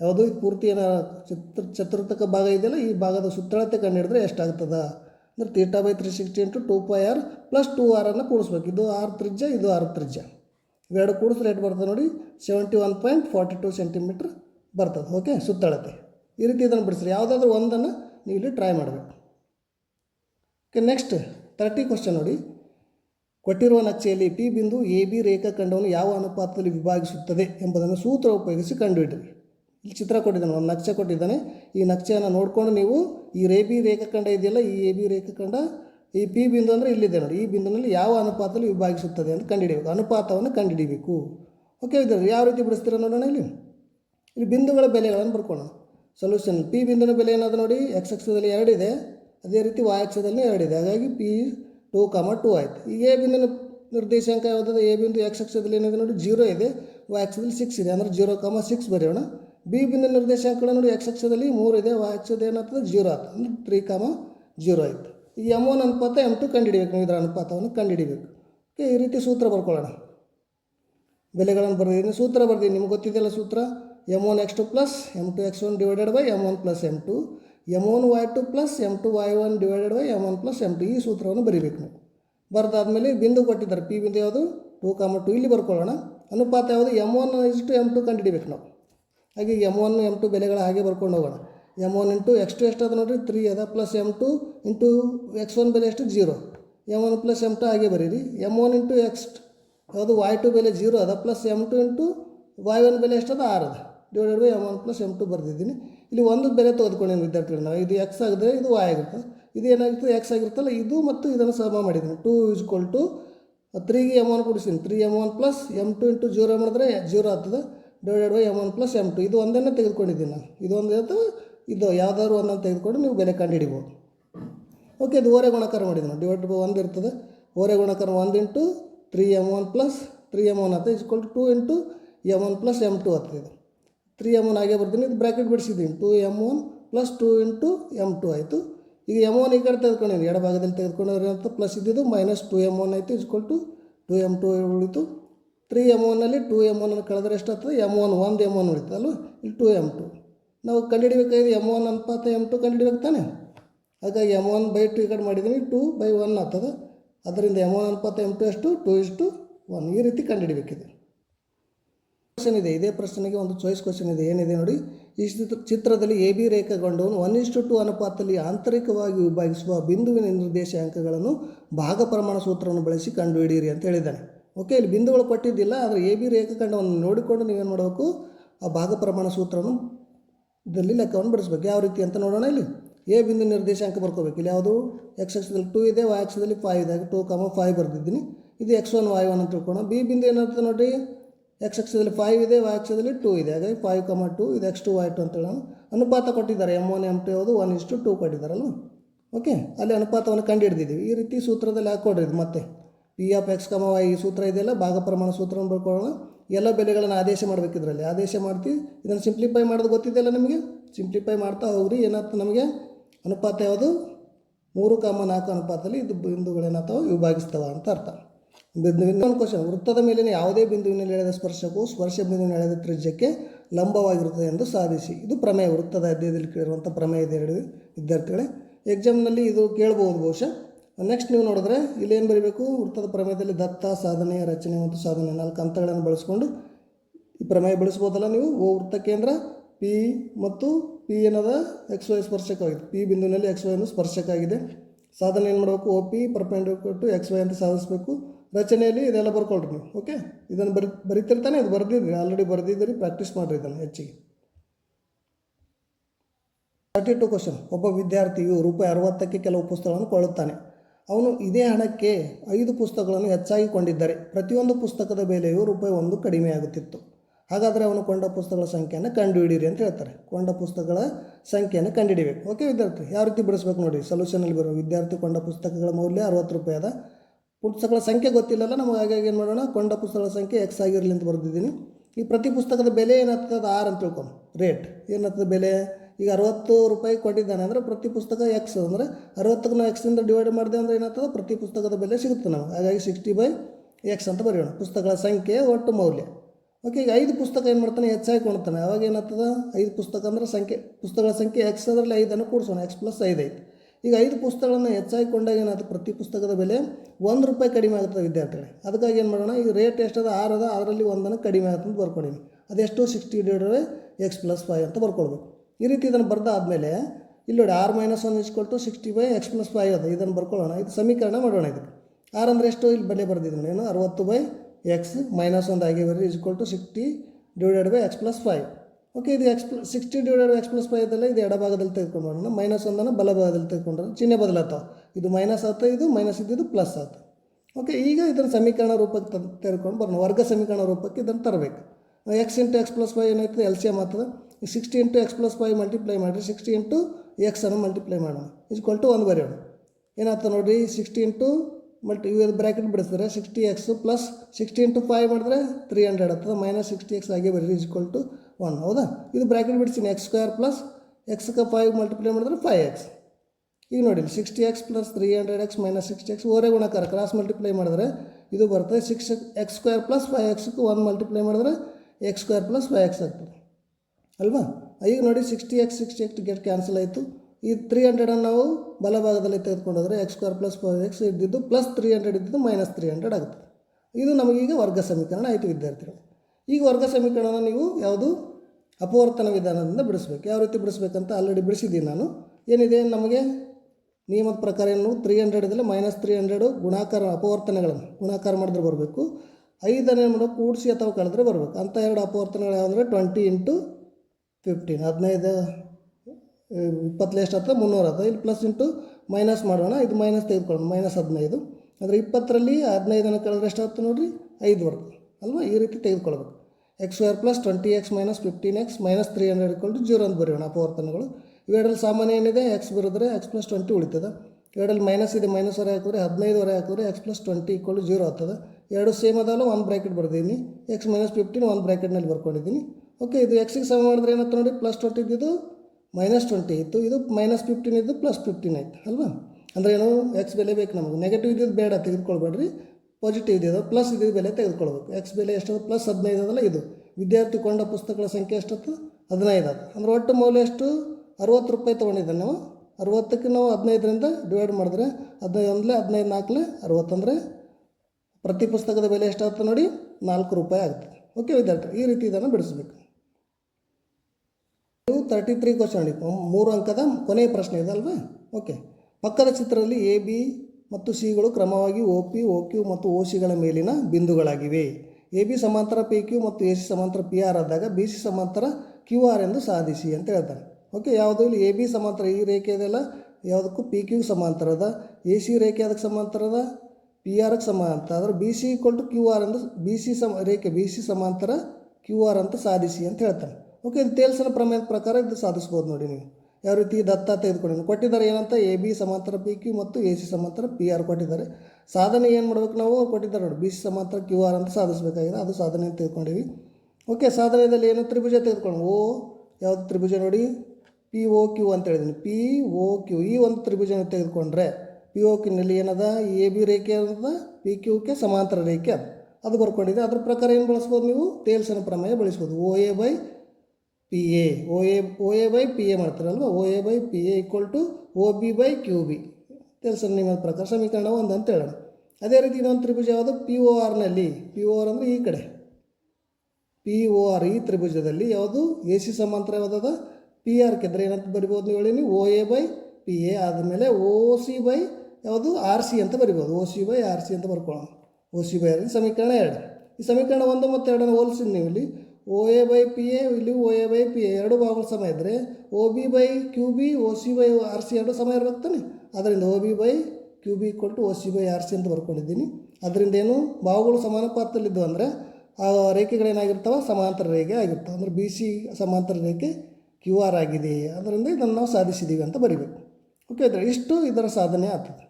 ಯಾವುದು ಪೂರ್ತಿ ಏನೋ ಚತುರ್ ಚತುರ್ಥಕ ಭಾಗ ಇದೆಯಲ್ಲ, ಈ ಭಾಗದ ಸುತ್ತಳತೆ ಕಂಡುಹಿಡಿದ್ರೆ ಎಷ್ಟಾಗ್ತದೆ? ಅಂದರೆ theta by three sixty into two pi R plus two ಆರನ್ನು ಕೂಡಿಸ್ಬೇಕು. ಇದು ಆರು ತ್ರಿಜ್ಯ, ಇದು ಆರು ತ್ರಿಜ್ಯ. ಇವೆರಡು ಕೂಡಿಸ್ ರೇಟ್ ಬರ್ತದೆ ನೋಡಿ seventy one point forty two centimetre ಬರ್ತದೆ. ಓಕೆ ಸುತ್ತಳತೆ. ಈ ರೀತಿ ಇದನ್ನು ಬಿಡಿಸ್ರಿ. ಯಾವುದಾದ್ರೂ ಒಂದನ್ನು ನೀವು ಇಲ್ಲಿ ಟ್ರೈ ಮಾಡಬೇಕು. ಓಕೆ ನೆಕ್ಸ್ಟ್ ತರ್ಟಿ ಕ್ವಶನ್ ನೋಡಿ. ಕೊಟ್ಟಿರುವ ನಕ್ಷೆಯಲ್ಲಿ ಪಿ ಬಿಂದು ಎ ಬಿ ರೇಖಾಖಂಡವನ್ನು ಯಾವ ಅನುಪಾತದಲ್ಲಿ ವಿಭಾಗಿಸುತ್ತದೆ ಎಂಬುದನ್ನು ಸೂತ್ರ ಉಪಯೋಗಿಸಿ ಕಂಡುಹಿಡಿರಿ ಇಲ್ಲಿ ಚಿತ್ರ ಕೊಟ್ಟಿದ್ದಾನೆ, ಒಂದು ನಕ್ಷೆ ಕೊಟ್ಟಿದ್ದಾನೆ. ಈ ನಕ್ಷೆಯನ್ನು ನೋಡಿಕೊಂಡು ನೀವು ಈ ರೇ ಬಿ ರೇಖಾಖಂಡ ಇದೆಯಲ್ಲ, ಈ ಎ ಬಿ ರೇಖಾಖಂಡ, ಈ ಪಿ ಬಿಂದು ಅಂದರೆ ಇಲ್ಲಿದೆ ನೋಡಿ. ಈ ಬಿಂದುನಲ್ಲಿ ಯಾವ ಅನುಪಾತದಲ್ಲಿ ವಿಭಾಗಿಸುತ್ತದೆ ಅಂತ ಕಂಡುಹಿಡಿಯಬೇಕು. ಅನುಪಾತವನ್ನು ಕಂಡುಹಿಡಿಬೇಕು. ಓಕೆ ವಿದ್ಯಾರ್ಥಿ ಯಾವ ರೀತಿ ಬಿಡಿಸ್ತೀರ ನೋಡೋಣ ಇಲ್ಲಿ. ಇಲ್ಲಿ ಬಿಂದುಗಳ ಬೆಲೆಗಳನ್ನು ಬರ್ಕೊಳ್ಳೋಣ. ಸೊಲ್ಯೂಷನ್ ಪಿ ಬಿಂದುನ ಬೆಲೆ ಏನಾದರೂ ನೋಡಿ ಎಕ್ಸ್ ಅಕ್ಷದಲ್ಲಿ ಎರಡಿದೆ ಅದೇ ರೀತಿ ವಾಯ್ ಅಕ್ಷದಲ್ಲಿ ಎರಡಿದೆ ಹಾಗಾಗಿ ಪಿ ಟೂ ಕಾಮ ಟೂ ಆಯಿತು. ಈ ಎ ಬಿಂದುನ ನಿರ್ದೇಶಾಂಕ ಯಾವುದಾದ್ರು ಎ ಬಿಂದು ಎಕ್ಸ್ ಅಕ್ಷದಲ್ಲಿ ಏನಿದೆ ನೋಡಿ ಜೀರೋ ಇದೆ. ವಾಯ್ ಅಕ್ಷದಲ್ಲಿ ಸಿಕ್ಸ್ ಇದೆ. ಅಂದರೆ ಜೀರೋ ಕಾಮ ಸಿಕ್ಸ್ ಬರೆಯೋಣ. ಬಿ ಬಿಂದು ನಿರ್ದೇಶಾಂಕಗಳು ನೋಡಿ ಎಕ್ಸ್ ಅಕ್ಷದಲ್ಲಿ ಮೂರು ಇದೆ ವಾಯ್ ಅಕ್ಷದ ಏನಾಗ್ತದೆ ಜೀರೋ ಆಗ್ತದೆ ಅಂದರೆ ತ್ರೀ ಕಾಮ ಜೀರೋ ಆಯಿತು. ಈ ಎಂ ಒನ್ ಅನುಪಾತ, ಎಂ ಟು ಕಂಡುಹಿಡಿಬೇಕು ಇದರ ಅನುಪಾತವನ್ನು ಕಂಡುಹಿಡಿಬೇಕು. ಓಕೆ, ಈ ರೀತಿ ಸೂತ್ರ ಬರ್ಕೊಳ್ಳೋಣ. ಬೆಲೆಗಳನ್ನು ಬರೆದಿದ್ದೀನಿ. ಸೂತ್ರ ಬರ್ದೀನಿ ನಿಮ್ಗೆ ಗೊತ್ತಿದೆಯಲ್ಲ ಸೂತ್ರ? M one X two plus, M two X one divided by M one plus M two. M one Y two plus, M two Y one divided by M one plus M two. ಈ ಸೂತ್ರವನ್ನು ಬರೀಬೇಕು ನೀವು. ಬರೆದಾದ್ಮೇಲೆ ಬಿಂದು ಕೊಟ್ಟಿದ್ದಾರೆ. ಪಿ ಬಿಂದು ಯಾವುದು? Two comma two. ಇಲ್ಲಿ ಬರ್ಕೊಳ್ಳೋಣ. ಅನುಪಾತ ಯಾವುದು? M one is to M two ಕಂಡುಹಿಡಿಬೇಕು ನಾವು. ಹಾಗೆ ಎಂ ಒನ್, ಎಂ ಟು ಬೆಲೆಗಳ ಹಾಗೆ ಬರ್ಕೊಂಡು ಹೋಗೋಣ. M one into X two ಎಷ್ಟು ಅದ ನೋಡಿರಿ ತ್ರೀ ಅದ plus M two into X one ಬೆಲೆ ಎಷ್ಟು zero M one plus M two ಹಾಗೆ ಬರೀರಿ. ಎಂ ಒನ್ ಇಂಟು ಎಕ್ಸ್ ಅದು ವೈ ಟು ಬೆಲೆ ಜೀರೋ ಅದ plus M two into Y one ಬೆಲೆ ಎಷ್ಟದ ಆರು ಅದ. Divided by M one plus M two ಬರೆದಿದ್ದೀನಿ. ಇಲ್ಲಿ ಒಂದು ಬೆಲೆ ತೆಗೆದುಕೊಂಡೇನು ವಿದ್ಯಾರ್ಥಿಗಳು ನಾವು ಇದು ಎಕ್ಸ್ ಆಗಿದ್ರೆ ಇದು ವೈ ಆಗುತ್ತೆ ಇದು ಏನಾಗಿರ್ತದೆ? ಎಕ್ಸ್ ಆಗಿರುತ್ತಲ್ಲ, ಇದು ಮತ್ತು ಇದನ್ನು ಸಮ ಮಾಡಿದ್ದೀನಿ. ಟು ಕೊಲ್ ಟು ತ್ರೀಗೆ ಎಂ ಒನ್ ಕೊಡಿಸ್ತೀನಿ. Three M one plus M two into zero ಮಾಡಿದ್ರೆ ಜೀರೋ ಆಗ್ತದೆ. Divided by M one plus M two ಇದು ಒಂದನ್ನು ತೆಗೆದುಕೊಂಡಿದ್ದೀನಿ ನಾನು. ಇದು ಒಂದು ಅಥವಾ ಇದು ಯಾವುದಾದ್ರು ಒಂದನ್ನು ತೆಗೆದುಕೊಂಡು ನೀವು ಬೆಲೆ ಕಂಡುಹಿಡಿಬೋದು. ಓಕೆ ಇದು ಓರೆ ಗುಣಕಾರ ಮಾಡಿದ್ದೀನಿ ಡಿವೈಡ್ ಬೈ ಒಂದು ಇರ್ತದೆ. ಓರೆ ಗುಣಾಕಾರ ಒಂದು into three M one plus three M one ಆಯ್ತು equal two into M one plus M two ಆಗ್ತದೆ ಇದು. ತ್ರೀ ಎಂ ಒನ್ ಹಾಗೆ ಬರ್ತೀನಿ. ಇದು bracket ಬಿಡಿಸಿದ್ದೀನಿ. Two M one plus two into M two ಆಯಿತು. ಈಗ ಎಂ ಒನ್ ಈ ಕಡೆ ತೆಗೆದುಕೊಂಡಿದ್ದೀನಿ. ಎಡಭಾಗದಲ್ಲಿ ತೆಗೆದುಕೊಂಡ್ರೆ ಅಂತ ಪ್ಲಸ್ ಇದ್ದಿದ್ದು ಮೈನಸ್ ಟು ಎಂ ಒನ್ ಆಯಿತು. Equal to two M two ಉಳಿತು. ತ್ರೀ ಎಂ ಒನ್ನಲ್ಲಿ ಟೂ ಎಂ ಒನ್ ಕಳೆದ್ರೆ ಎಷ್ಟಾಗ್ತದೆ? ಎಂ ಒನ್ ಒಂದು ಎಂ ಒನ್ ಉಳಿತದೆ ಅಲ್ವ? ಇಲ್ಲಿ ಟೂ ಎಂ ಟು ನಾವು ಕಂಡುಹಿಡಬೇಕಾಗಿದೆ ಎಂ ಒನ್ ಅನುಪಾತ ಎಂ ಟು ಕಂಡುಹಿಡಬೇಕು ತಾನೆ? ಹಾಗಾಗಿ ಎಂ ಒನ್ ಬೈ ಟು ಈ ಕಡೆ ಮಾಡಿದ್ದೀನಿ ಟೂ ಬೈ ಒನ್ ಆಗ್ತದೆ. ಅದರಿಂದ ಎಂ ಒನ್ ಅನುಪಾತ ಎಂ ಟು ಎಷ್ಟು? ಟು ಇಷ್ಟು ಒನ್ ಈ ರೀತಿ ಕಂಡುಹಿಡಬೇಕಿದೆ. ಕ್ವಶನ್ ಇದೆ. ಇದೇ ಪ್ರಶ್ನೆಗೆ ಒಂದು ಚಾಯ್ಸ್ ಕ್ವಶನ್ ಇದೆ. ಏನಿದೆ ನೋಡಿ? ಈ ಚಿತ್ರ- ಚಿತ್ರದಲ್ಲಿ ಎ ಬಿ ರೇಖಾಖಂಡವನ್ನು ಒನ್ ಇಷ್ಟು ಟು ಅನುಪಾತದಲ್ಲಿ ಆಂತರಿಕವಾಗಿ ವಿಭಾಗಿಸುವ ಬಿಂದುವಿನ ನಿರ್ದೇಶಾಂಕಗಳನ್ನು ಭಾಗ ಪ್ರಮಾಣ ಸೂತ್ರವನ್ನು ಬಳಸಿ ಕಂಡುಹಿಡಿಯಿರಿ ಅಂತ ಹೇಳಿದ್ದಾನೆ. ಓಕೆ, ಇಲ್ಲಿ ಬಿಂದುಗಳು ಕೊಟ್ಟಿದ್ದಿಲ್ಲ, ಆದರೆ ಎ ಬಿ ರೇಖಾಖಂಡವನ್ನು ನೋಡಿಕೊಂಡು ನೀವೇನು ಮಾಡಬೇಕು? ಆ ಭಾಗ ಪ್ರಮಾಣ ಸೂತ್ರವನ್ನು ಇದರಲ್ಲಿ ಲೆಕ್ಕವನ್ನು ಬಿಡಿಸ್ಬೇಕು. ಯಾವ ರೀತಿ ಅಂತ ನೋಡೋಣ ಇಲ್ಲಿ. ಎ ಬಿಂದು ನಿರ್ದೇಶಾಂಕ ಬರ್ಕೋಬೇಕು. ಇಲ್ಲಿ ಯಾವುದು? ಎಕ್ಸ್ ಅಕ್ಷದಲ್ಲಿ ಟೂ ಇದೆ, ವೈ ಅಕ್ಷದಲ್ಲಿ ಫೈವ್ ಇದೆ. Two comma five ಬರ್ದಿದ್ದೀನಿ. ಇದು ಎಕ್ಸ್ ಒನ್, ವೈ ಒನ್ ಅಂತ ತಿಳ್ಕೊಳ್ಳೋಣ. ಬಿ ಬಿಂದು ಏನಾಗ್ತದೆ ನೋಡಿ ಎಕ್ಸ್ ಅಕ್ಷದಲ್ಲಿ ಫೈವ್ ಇದೆ, ವೈ ಅಕ್ಷದಲ್ಲಿ ಟೂ ಇದೆ. ಹಾಗಾಗಿ ಫೈವ್ ಕಮ ಟು ಇದು, ಎಕ್ಸ್ ಟು ವೈ ಟು ಅಂತ ಹೇಳೋಣ. ಅನುಪಾತ ಕೊಟ್ಟಿದ್ದಾರೆ. ಎಂ ಒನ್, ಎಂ ಟು ಯಾವುದು? ಒನ್ ಇಷ್ಟು ಟೂ ಕೊಟ್ಟಿದ್ದಾರಲ್ಲ. ಓಕೆ, ಅಲ್ಲಿ ಅನುಪಾತವನ್ನು ಕಂಡುಹಿಡಿದಿದ್ದೀವಿ. ಈ ರೀತಿ ಸೂತ್ರದಲ್ಲಿ ಹಾಕ್ಕೊಡ್ರಿ ಇದು ಮತ್ತೆ. ಪಿ ಎಫ್ ಎಕ್ಸ್ ಕಮ ಸೂತ್ರ ಇದೆಯಲ್ಲ, ಭಾಗ ಪ್ರಮಾಣ ಸೂತ್ರವನ್ನು ಬರ್ಕೊಳ್ಳೋಣ. ಎಲ್ಲ ಬೆಲೆಗಳನ್ನು ಆದೇಶ ಮಾಡಬೇಕು ಇದರಲ್ಲಿ ಆದೇಶ ಮಾಡ್ತೀವಿ ಇದನ್ನು ಸಿಂಪ್ಲಿಫೈ ಮಾಡೋದು ಗೊತ್ತಿದೆಯಲ್ಲ ನಿಮಗೆ? ಸಿಂಪ್ಲಿಫೈ ಮಾಡ್ತಾ ಹೋಗ್ರಿ ಏನಾಗ್ತದೆ ನಮಗೆ? ಅನುಪಾತ ಯಾವುದು? ಮೂರು ಕಾಮ ನಾಲ್ಕು ಅನುಪಾತದಲ್ಲಿ ಇದು ಬಿಂದುಗಳೇನಾಗ್ತಾವೆ ವಿಭಾಗಿಸ್ತಾವ ಅಂತ ಅರ್ಥ. ಒಂದು ಕ್ವಶನ್ ವೃತ್ತದ ಮೇಲಿನ ಯಾವುದೇ ಬಿಂದುವಿನಲ್ಲಿ ಎಳೆದ ಸ್ಪರ್ಶಕ್ಕೂ ಸ್ಪರ್ಶ ಬಿಂದುವಿನ ಎಳೆದ ತ್ರಿಜ್ಯಕ್ಕೆ ಲಂಬವಾಗಿರುತ್ತದೆ ಎಂದು ಸಾಧಿಸಿ. ಇದು ಪ್ರಮೇಯ, ವೃತ್ತದ ಅಧ್ಯಯದಲ್ಲಿ ಕೇಳಿರುವಂಥ ಪ್ರಮೇಯ ಇದೆ ಎರಡು ವಿದ್ಯಾರ್ಥಿಗಳೇ. ಎಕ್ಸಾಮ್ನಲ್ಲಿ ಇದು ಕೇಳಬಹುದು ಬಹುಶಃ. ನೆಕ್ಸ್ಟ್ ನೀವು ನೋಡಿದ್ರೆ ಇಲ್ಲಿ ಏನು ಬರೀಬೇಕು? ವೃತ್ತದ ಪ್ರಮೇಯದಲ್ಲಿ ದತ್ತ, ಸಾಧನೆ, ರಚನೆ ಮತ್ತು ಸಾಧನೆ ನಾಲ್ಕು ಹಂತಗಳನ್ನು ಬಳಸ್ಕೊಂಡು ಈ ಪ್ರಮೇಯ ಬಳಸ್ಬೋದಲ್ಲ ನೀವು? ಓ ವೃತ್ತ ಕೇಂದ್ರ, ಪಿ ಮತ್ತು ಪಿ ಏನದ ಎಕ್ಸ್ ವೈ ಸ್ಪರ್ಶಕವಾಗಿದೆ. ಪಿ ಬಿಂದುವಿನಲ್ಲಿ ಎಕ್ಸ್ ವೈ ಅನ್ನು ಸ್ಪರ್ಶಕ ಆಗಿದೆ ಸಾಧನೆ ಏನು ಮಾಡಬೇಕು? ಓ, ಪಿ ಪರ್ಪೆಂಡ್ ಕೊಟ್ಟು ಎಕ್ಸ್ ವೈ ಅಂತ ಸಾಧಿಸಬೇಕು. ರಚನೆಯಲ್ಲಿ ಇದೆಲ್ಲ ಬರ್ಕೊಳ್ರಿ ನೀವು ಓಕೆ ಇದನ್ನು ಬರಿ, ಬರಿತಿರ್ತಾನೆ ಇದು ಬರೆದಿದ್ರಿ ಆಲ್ರೆಡಿ ಬರೆದಿದ್ದೀರಿ ಪ್ರಾಕ್ಟೀಸ್ ಮಾಡಿರಿ ಇದನ್ನು ಹೆಚ್ಚಿಗೆ. ತರ್ಟಿ ಟು ಕ್ವಶನ್ ಒಬ್ಬ ವಿದ್ಯಾರ್ಥಿಯು ರೂಪಾಯಿ ಅರವತ್ತಕ್ಕೆ ಕೆಲವು ಪುಸ್ತಕಗಳನ್ನು ಕೊಳ್ಳುತ್ತಾನೆ. ಅವನು ಇದೇ ಹಣಕ್ಕೆ ಐದು ಪುಸ್ತಕಗಳನ್ನು ಹೆಚ್ಚಾಗಿ ಕೊಂಡಿದ್ದಾರೆ. ಪ್ರತಿಯೊಂದು ಪುಸ್ತಕದ ಬೆಲೆಯು ರೂಪಾಯಿ ಒಂದು ಕಡಿಮೆಯಾಗುತ್ತಿತ್ತು ಹಾಗಾದರೆ ಅವನು ಕೊಂಡ ಪುಸ್ತಕಗಳ ಸಂಖ್ಯೆಯನ್ನು ಕಂಡುಹಿಡಿಯಿರಿ ಅಂತ ಹೇಳ್ತಾರೆ. ಕೊಂಡ ಪುಸ್ತಕಗಳ ಸಂಖ್ಯೆಯನ್ನು ಕಂಡುಹಿಡಿಬೇಕು. ಓಕೆ ವಿದ್ಯಾರ್ಥಿ, ಯಾವ ರೀತಿ ಬಿಡಿಸ್ಬೇಕು ನೋಡಿ. ಸೊಲ್ಯೂಷನಲ್ಲಿ ಬರೋ ವಿದ್ಯಾರ್ಥಿ ಕೊಂಡ ಪುಸ್ತಕಗಳ ಮೌಲ್ಯ ಅರವತ್ತು ರೂಪಾಯಿ ಅದ. ಪುಸ್ತಕಗಳ ಸಂಖ್ಯೆ ಗೊತ್ತಿಲ್ಲಲ್ಲ, ನಮಗೆ ಹಾಗಾಗಿ ಏನು ಮಾಡೋಣ? ಕೊಂಡ ಪುಸ್ತಕಗಳ ಸಂಖ್ಯೆ ಎಕ್ಸ್ ಆಗಿರಲಿ ಅಂತ ಬರೆದಿದ್ದೀನಿ. ಈ ಪ್ರತಿ ಪುಸ್ತಕದ ಬೆಲೆ ಏನಾಗ್ತದೆ ಅದು ಆರ್ ಅಂತ ತಿಳ್ಕೊಂಡು ರೇಟ್ ಏನಾಗ್ತದೆ ಬೆಲೆ? ಈಗ ಅರವತ್ತು ರೂಪಾಯಿ ಕೊಟ್ಟಿದ್ದಾನೆ ಅಂದರೆ ಪ್ರತಿ ಪುಸ್ತಕ ಎಕ್ಸ್ ಅಂದರೆ ಅರವತ್ತಕ್ಕೆ ನಾವು ಎಕ್ಸಿಂದ ಡಿವೈಡ್ ಮಾಡಿದೆ ಅಂದರೆ ಏನಾಗ್ತದೆ? ಪ್ರತಿ ಪುಸ್ತಕದ ಬೆಲೆ ಸಿಗುತ್ತೆ ನಮಗೆ. ಹಾಗಾಗಿ ಸಿಕ್ಸ್ಟಿ ಬೈ ಎಕ್ಸ್ ಅಂತ ಬರೆಯೋಣ. ಪುಸ್ತಕಗಳ ಸಂಖ್ಯೆ ಒಟ್ಟು ಮೌಲ್ಯ. ಓಕೆ ಈಗ ಐದು ಪುಸ್ತಕ ಏನು ಮಾಡ್ತಾನೆ? ಹೆಚ್ಚಾಗಿ ಕೊಡ್ತಾನೆ. ಅವಾಗ ಏನಾಗ್ತದೆ? ಐದು ಪುಸ್ತಕ ಅಂದರೆ ಸಂಖ್ಯೆ. ಪುಸ್ತಕಗಳ ಸಂಖ್ಯೆ ಎಕ್ಸ್ ಅದರಲ್ಲಿ ಐದನ್ನು ಕೂಡಿಸೋಣ. ಎಕ್ಸ್ ಪ್ಲಸ್ ಐದು ಐದು. ಈಗ ಐದು ಪುಸ್ತಕಗಳನ್ನು ಹೆಚ್ಚಾಗಿ ಕೊಂಡಾಗ ಏನಾಗುತ್ತೆ ಪ್ರತಿ ಪುಸ್ತಕದ ಬೆಲೆ ಒಂದು ರೂಪಾಯಿ ಕಡಿಮೆ ಆಗುತ್ತೆ ವಿದ್ಯಾರ್ಥಿಗಳೇ. ಅದಕ್ಕಾಗಿ ಏನು ಮಾಡೋಣ? ಈಗ ರೇಟ್ ಎಷ್ಟದ ಆರು ಅದ. ಅದರಲ್ಲಿ ಒಂದನ್ನು ಕಡಿಮೆ ಆಗುತ್ತೆ ಅಂತ ಬರ್ಕೊಂಡಿನಿ. ಅದೆಷ್ಟು sixty divide x plus five ಅಂತ ಬರ್ಕೊಳ್ಬೇಕು. ಈ ರೀತಿ ಇದನ್ನು ಬರ್ದಾದ್ಮೇಲೆ ಇಲ್ಲಿ ನೋಡಿ R minus one ಇಸ್ಕೊಟ್ಟು sixty by x plus five ಅದು ಇದನ್ನು ಬರ್ಕೊಳ್ಳೋಣ. ಇದು ಸಮೀಕರಣ ಮಾಡೋಣ ಇದು ಆರ್ ಅಂದರೆ ಎಷ್ಟು? ಇಲ್ಲಿ ಬೆಲೆ ಬರ್ದಿದ್ದೀನಿ ಏನು ಅರವತ್ತು ಬೈ ಎಕ್ಸ್ ಮೈನಸ್ ಒಂದು ಆಗಿ ಬರ್ರಿ is equal to sixty divided by x plus five okay ಇದು x plus sixty divided x plus five ಇದೆಲ್ಲ ಇದು ಎಡಭಾಗದಲ್ಲಿ ತೆಗೆದುಕೊಂಡು ಮೈನಸ್ ಒಂದನ್ನು ಬಲಭಾಗದಲ್ಲಿ ತೆಗೆದುಕೊಂಡ್ರೆ ಚಿಹ್ನೆ ಬದಲಾತ ಇದು ಮೈನಸ್ ಆತ ಇದು ಮೈನಸ್ ಇದ್ದಿದ್ದು ಪ್ಲಸ್ ಆತ ಓಕೆ ಈಗ ಇದನ್ನು ಸಮೀಕರಣ ರೂಪಕ್ಕೆ ತೆಗೆದುಕೊಂಡು ಬರೋಣ. ವರ್ಗ ಸಮೀಕರಣ ರೂಪಕ್ಕೆ ಇದನ್ನು ತರಬೇಕು. X into x plus five ಏನಾಯ್ತದೆ? L C M ಆಗ್ತದೆ. Sixty into x plus five multiply ಮಾಡಿರಿ ಸಿಕ್ಸ್ಟಿ ಇಂಟು ಎಕ್ಸ್ ಅನ್ನು ಮಲ್ಟಿಪ್ಲೈ ಮಾಡೋಣ. ಇಸ್ಕೊಲ್ ಟು ಒಂದು ಬರೆಯೋಣ ಏನಾಗ್ತದೆ ನೋಡಿರಿ? ಸಿಕ್ಸ್ಟಿ ಇಂಟು ಮಲ್ಟಿ ಇವ್ರ bracket ಬಿಡಿಸಿದ್ರೆ sixty x plus sixty into five ಮಾಡಿದ್ರೆ ತ್ರೀ ಹಂಡ್ರೆಡ್ ಆಗ್ತದೆ. ಮೈನಸ್ ಸಿಕ್ಸ್ಟಿ ಎಕ್ಸ್ ಹಾಗೆ ಬರೀ ಇಸ್ಕೊಲ್ ಟು ಒನ್ ಹೌದಾ? ಇದು ಬ್ರ್ಯಾಕೆಟ್ ಬಿಡಿಸ್ತೀನಿ. ಎಕ್ಸ್ ಸ್ಕ್ವೇರ್ ಪ್ಲಸ್ ಎಕ್ಸ್ಗೆ ಫೈವ್ ಮಲ್ಟಿಪ್ಲೈ ಮಾಡಿದ್ರೆ ಫೈವ್ ಎಕ್ಸ್ ಈಗ ನೋಡಿ sixty x plus three hundred x minus sixty x ಓರೇ ಗುಣಕಾರ. ಕ್ರಾಸ್ ಮಲ್ಟಿಪ್ಲೈ ಮಾಡಿದ್ರೆ ಇದು ಬರ್ತದೆ six x square plus five ಎಕ್ಸ್ಗೆ one multiply ಮಾಡಿದ್ರೆ x square plus five x ಆಗ್ತದೆ. ಅಲ್ವಾ? ಈಗ ನೋಡಿ sixty x sixty x get cancel ಆಯಿತು. ಈ ತ್ರೀ ಹಂಡ್ರೆಡನ್ನು ನಾವು ಬಲಭಾಗದಲ್ಲಿ ತೆಗೆದುಕೊಂಡೋದ್ರೆ x square plus four x ಇದ್ದಿದ್ದು ಪ್ಲಸ್ ತ್ರೀ ಹಂಡ್ರೆಡ್ ಇದ್ದಿದ್ದು ಮೈನಸ್ ತ್ರೀ ಹಂಡ್ರೆಡ್ ಆಗುತ್ತೆ. ಇದು ನಮಗೀಗ ವರ್ಗ ಸಮೀಕರಣ ಆಯಿತು ವಿದ್ಯಾರ್ಥಿಗಳು. ಈಗ ವರ್ಗ ಸಮೀಕರಣನ ನೀವು ಯಾವುದು? ಅಪವರ್ತನ ವಿಧಾನದಿಂದ ಬಿಡಿಸ್ಬೇಕು. ಯಾವ ರೀತಿ ಬಿಡಿಸ್ಬೇಕಂತ ಆಲ್ರೆಡಿ ಬಿಡಿಸಿದ್ದೀನಿ ನಾನು. ಏನಿದೆ? ನಮಗೆ ನಿಯಮದ ಪ್ರಕಾರ ಏನು? ತ್ರೀ ಹಂಡ್ರೆಡ್ ಇದ್ದರೆ ಮೈನಸ್ ತ್ರೀ ಹಂಡ್ರೆಡು ಗುಣಾಕಾರ ಅಪವರ್ತನಗಳನ್ನು, ಗುಣಾಕಾರ ಮಾಡಿದ್ರೆ ಬರಬೇಕು. ಐದನೇ ಮಾಡೋ ಕೂಡಿಸಿ ಅಥವಾ ಕಳೆದ್ರೆ ಬರಬೇಕು. ಅಂಥ ಎರಡು ಅಪವರ್ತನಗಳು ಯಾವುದಂದ್ರೆ ಟ್ವೆಂಟಿ ಇಂಟು ಫಿಫ್ಟೀನ್ ಹದಿನೈದು ಇಪ್ಪತ್ತಲೆ ಎಷ್ಟು ಹತ್ತಿರ ಮುನ್ನೂರು ಆಗ್ತದೆ ಇಲ್ಲಿ ಪ್ಲಸ್ ಇಂಟು ಮೈನಸ್ ಮಾಡೋಣ. ಇದು ಮೈನಸ್ ತೆಗೆದುಕೊಳ್ಳೋಣ. ಮೈನಸ್ ಹದಿನೈದು. ಅಂದರೆ ಇಪ್ಪತ್ತರಲ್ಲಿ ಹದಿನೈದನ್ನು ಕಳೆದ್ರೆ ಎಷ್ಟು ಹತ್ತು ನೋಡಿರಿ? ಐದು ಬರ್ತದೆ. ಅಲ್ವಾ? ಈ ರೀತಿ ತೆಗೆದುಕೊಳ್ಬೇಕು. X square plus twenty x minus fifteen x minus three hundred to zero ಅಂತ ಬರೆಯೋಣ ಅಪವರ್ತನಗಳು ಇವೆರಡರಲ್ಲಿ ಸಾಮಾನ್ಯ ಏನಿದೆ? ಎಕ್ಸ್ ಬರೆದ್ರೆ ಎಕ್ಸ್ ಪ್ಲಸ್ ಟ್ವೆಂಟಿ ಉಳಿತದೆ. ಎರಡರಲ್ಲಿ ಮೈನಸ್ ಇದೆ ಮೈನಸ್ ವರೆ ಹಾಕಿದ್ರೆ ಹದಿನೈದು ವರೆ ಹಾಕಿದ್ರೆ x plus twenty equal zero ಆಗ್ತದೆ. ಎರಡು ಸೇಮ್ ಅದಲ್ಲ ಒಂದು ಬ್ರ್ಯಾಕೆಟ್ ಬರೆದಿದ್ದೀನಿ. ಎಕ್ಸ್ ಮೈನಸ್ ಫಿಫ್ಟೀನ್ ಒಂದು ಬ್ರ್ಯಾಕೆಟ್ನಲ್ಲಿ ಬರ್ಕೊಂಡಿದ್ದೀನಿ. ಓಕೆ, ಇದು ಎಕ್ಸಿಗೆ ಸಮ ಮಾಡಿದ್ರೆ ಏನಾಯ್ತು ನೋಡಿ ಪ್ಲಸ್ ಟ್ವೆಂಟಿ ಇದ್ದಿದ್ದು ಮೈನಸ್ ಟ್ವೆಂಟಿ ಇತ್ತು ಇದು ಮೈನಸ್ ಫಿಫ್ಟೀನ್ ಇದ್ದು ಪ್ಲಸ್ ಫಿಫ್ಟೀನ್ ಆಯ್ತು, ಅಲ್ವಾ? ಅಂದರೆ ಏನು ಎಕ್ಸ್ ಬೆಲೆ ಬೇಕು ನಮಗೆ. ನೆಗೆಟಿವ್ ಇದ್ದಿದ್ದು ಬೇಡ, ತೆಗೆದುಕೊಳ್ಬೇಡ್ರಿ. ಪಾಸಿಟಿವ್ ಇದ್ದಿದ್ದು ಪ್ಲಸ್ ಇದ್ದಿದ್ದು ಬೆಲೆ ತೆಗೆದುಕೊಳ್ಬೇಕು. ಎಕ್ಸ್ ಬೆಲೆ ಎಷ್ಟು ಪ್ಲಸ್ ಹದಿನೈದು ಅದಲ್ಲ ಇದು. ವಿದ್ಯಾರ್ಥಿ ಕೊಂಡ ಪುಸ್ತಕಗಳ ಸಂಖ್ಯೆ ಎಷ್ಟತ್ತು? ಹದಿನೈದು ಅದು. ಅಂದರೆ ಒಟ್ಟು ಮೌಲ್ಯ ಎಷ್ಟು? ಅರುವತ್ತು ರೂಪಾಯಿ ತೊಗೊಂಡಿದ್ದೆ ನಾವು. ಅರುವತ್ತಕ್ಕೆ ನಾವು ಹದಿನೈದರಿಂದ ಡಿವೈಡ್ ಮಾಡಿದ್ರೆ ಹದಿನೈದು ಒಂದಲೇ ಹದಿನೈದು ನಾಲ್ಕಲೇ ಅರುವತ್ತಂದರೆ ಪ್ರತಿ ಪುಸ್ತಕದ ಬೆಲೆ ಎಷ್ಟಾಗುತ್ತೆ ನೋಡಿ? ನಾಲ್ಕು ರೂಪಾಯಿ ಆಗುತ್ತೆ. ಓಕೆ ವಿದ್ಯಾರ್ಥಿ, ಈ ರೀತಿ ಇದನ್ನು ಬಿಡಿಸ್ಬೇಕು. ಇದು ತರ್ಟಿ ತ್ರೀ ಕ್ವಶನ್ ಮೂರು ಅಂಕದ ಕೊನೆಯ ಪ್ರಶ್ನೆ ಇದೆ ಅಲ್ವಾ? ಓಕೆ ಪಕ್ಕದ ಚಿತ್ರದಲ್ಲಿ ಎ ಬಿ ಮತ್ತು ಸಿಗಳು ಕ್ರಮವಾಗಿ ಒ ಪಿ ಒ ಕ್ಯೂ ಮತ್ತು ಓ ಸಿಗಳ ಮೇಲಿನ ಬಿಂದುಗಳಾಗಿವೆ. ಎ ಬಿ ಸಮಾಂತರ ಪಿ ಕ್ಯೂ ಮತ್ತು ಎ ಸಿ ಸಮಾಂತರ ಪಿ ಆರ್ ಆದಾಗ ಬಿ ಸಿ ಸಮಾಂತರ ಕ್ಯೂ ಆರ್ ಎಂದು ಸಾಧಿಸಿ ಅಂತ ಹೇಳ್ತಾರೆ. ಓಕೆ ಯಾವುದು? ಇಲ್ಲಿ ಎ ಬಿ ಸಮಾಂತರ ಈ ರೇಖೆ ಇದೆಲ್ಲ ಯಾವುದಕ್ಕೂ ಪಿ ಕ್ಯೂ ಸಮಾಂತರದ. ಎ ಸಿ ರೇಖೆ ಅದಕ್ಕೆ ಸಮಾಂತರದ? ಪಿ ಆರ್ಗೆ ಸಮಾಂತರ ಆದರೆ B C equal to Q R ಎಂದು ಬಿ ಸಿ ಸಮ ರೇಖೆ ಬಿ ಸಿ ಸಮಾಂತರ ಕ್ಯೂ ಆರ್ ಅಂತ ಸಾಧಿಸಿ ಅಂತ ಹೇಳ್ತಾನೆ ಓಕೆ, ಇದು ತೇಲ್ಸನ ಪ್ರಮೇಯದ ಪ್ರಕಾರ ಇದು ಸಾಧಿಸ್ಬೋದು ನೋಡಿ ನೀವು. ಯಾವ ರೀತಿ ದತ್ತ ತೆಗೆದುಕೊಂಡಿದ್ದೀನಿ ಕೊಟ್ಟಿದ್ದಾರೆ ಏನಂತ? ಎ ಬಿ ಸಮಾಂತರ ಪಿ ಕ್ಯೂ ಮತ್ತು ಎ ಸಿ ಸಮಾಂತರ ಪಿ ಆರ್ ಕೊಟ್ಟಿದ್ದಾರೆ. ಸಾಧನೆ ಏನು ಮಾಡ್ಬೇಕು ನಾವು? ಕೊಟ್ಟಿದ್ದಾರೆ ನೋಡಿ. ಬಿ ಸಿ ಸಮಾಂತರ ಕ್ಯೂ ಆರ್ ಅಂತ ಸಾಧಿಸಬೇಕಾಗಿದೆ. ಅದು ಸಾಧನೆ ತೆಗೆದುಕೊಂಡಿವಿ ಓಕೆ ಸಾಧನೆಯಲ್ಲಿ ಏನು? ತ್ರಿಭುಜ ತೆಗೆದುಕೊಂಡು ಓ, ಯಾವುದು ತ್ರಿಭುಜ ನೋಡಿ? ಪಿ ಓ ಕ್ಯೂ ಅಂತ ಹೇಳಿದ್ದೀನಿ. ಪಿ ಓ ಕ್ಯೂ ಈ ಒಂದು ತ್ರಿಭುಜನ ತೆಗೆದುಕೊಂಡ್ರೆ ಪಿ ಓ ಕ್ಯೂನಲ್ಲಿ ಏನದ? ಎ ಬಿ ರೇಖೆ ಅನ್ನೋದ ಪಿ ಕ್ಯೂಕ್ಕೆ ಸಮಾಂತರ ರೇಖೆ. ಅದು ಬರ್ಕೊಂಡಿದೆ. ಅದ್ರ ಪ್ರಕಾರ ಏನು ಬಳಸ್ಬೋದು ನೀವು? ತೇಲ್ಸನ ಪ್ರಮೇಯ ಬಳಸ್ಬೋದು. O A by P A O A O A by P A ಮಾಡ್ತಾರಲ್ವ? O A by P A equal to O B by Q B ತೇಲ್ಸನ ನಿಮ್ಮ ಪ್ರಕಾರ ಸಮೀಕರಣ ಒಂದು ಅಂತ ಹೇಳೋಣ. ಅದೇ ರೀತಿ ಇನ್ನೊಂದು ತ್ರಿಭುಜ ಯಾವುದು? ಪಿ ಓ ಆರ್ನಲ್ಲಿ ಪಿ ಓ ಆರ್ ಅಂದರೆ ಈ ಕಡೆ. ಪಿ ಓ ಆರ್ ಈ ತ್ರಿಭುಜದಲ್ಲಿ ಯಾವುದು? ಎ ಸಿ ಸಮಾಂತರ ಯಾವುದದ ಪಿ ಆರ್ ಕೆದ್ರೆ ಏನಂತ ಬರಿಬೋದು ನೀವು ಹೇಳಿ. ನೀವು O A by P A ಆದಮೇಲೆ ಓ ಸಿ ಬೈ ಯಾವುದು? ಆರ್ ಸಿ ಅಂತ ಬರಿಬೋದು. O C by R C ಅಂತ ಬರ್ಕೊಳ್ಳೋಣ. ಓ ಸಿ ಬೈ ಆರ್ ಸಮೀಕರಣ ಎರಡು. ಈ ಸಮೀಕರಣ ಒಂದು ಮತ್ತು ಎರಡನ್ನು ಹೋಲಿಸಿ ನೀವು ಇಲ್ಲಿ. O A by P A, ಇಲ್ಲಿ O A by P A, ಎರಡು ಭಾಗಗಳ ಸಮ ಇದ್ದರೆ O B by Q B, O C by R C ಎರಡು ಸಮ ಇರ್ಬೇಕು ತಾನೆ ಅದರಿಂದ O B by Q B ಕೊಟ್ಟು O C by R C ಅಂತ ಬರ್ಕೊಂಡಿದ್ದೀನಿ. ಅದರಿಂದ ಏನು ಭಾವಗಳು ಸಮಾನ ಪಾತ್ರದಲ್ಲಿದ್ದವು ಅಂದರೆ, ಆ ರೇಖೆಗಳೇನಾಗಿರ್ತಾವೆ? ಸಮಾಂತರ ರೇಖೆ ಆಗಿರ್ತವೆ. ಅಂದರೆ ಬಿ ಸಿ ಸಮಾಂತರ ರೇಖೆ ಕ್ಯೂ ಆರ್ ಆಗಿದೆ. ಅದರಿಂದ ಇದನ್ನು ನಾವು ಸಾಧಿಸಿದ್ದೀವಿ ಅಂತ ಬರಿಬೇಕು. ಓಕೆ ಅಂದರೆ ಇಷ್ಟು ಇದರ ಸಾಧನೆ ಆಗ್ತದೆ.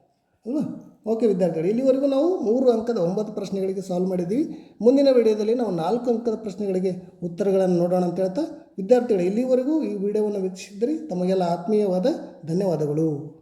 ಅಲ್ವಾ? ಓಕೆ ವಿದ್ಯಾರ್ಥಿಗಳು, ಇಲ್ಲಿವರೆಗೂ ನಾವು ಮೂರು ಅಂಕದ ಒಂಬತ್ತು ಪ್ರಶ್ನೆಗಳಿಗೆ ಸಾಲ್ವ್ ಮಾಡಿದ್ದೀವಿ. ಮುಂದಿನ ವಿಡಿಯೋದಲ್ಲಿ ನಾವು ನಾಲ್ಕು ಅಂಕದ ಪ್ರಶ್ನೆಗಳಿಗೆ ಉತ್ತರಗಳನ್ನು ನೋಡೋಣ ಅಂತ ಹೇಳ್ತಾ, ವಿದ್ಯಾರ್ಥಿಗಳು, ಇಲ್ಲಿವರೆಗೂ ಈ ವಿಡಿಯೋವನ್ನು ವೀಕ್ಷಿಸಿದ್ರಿ ತಮಗೆಲ್ಲ ಆತ್ಮೀಯವಾದ ಧನ್ಯವಾದಗಳು.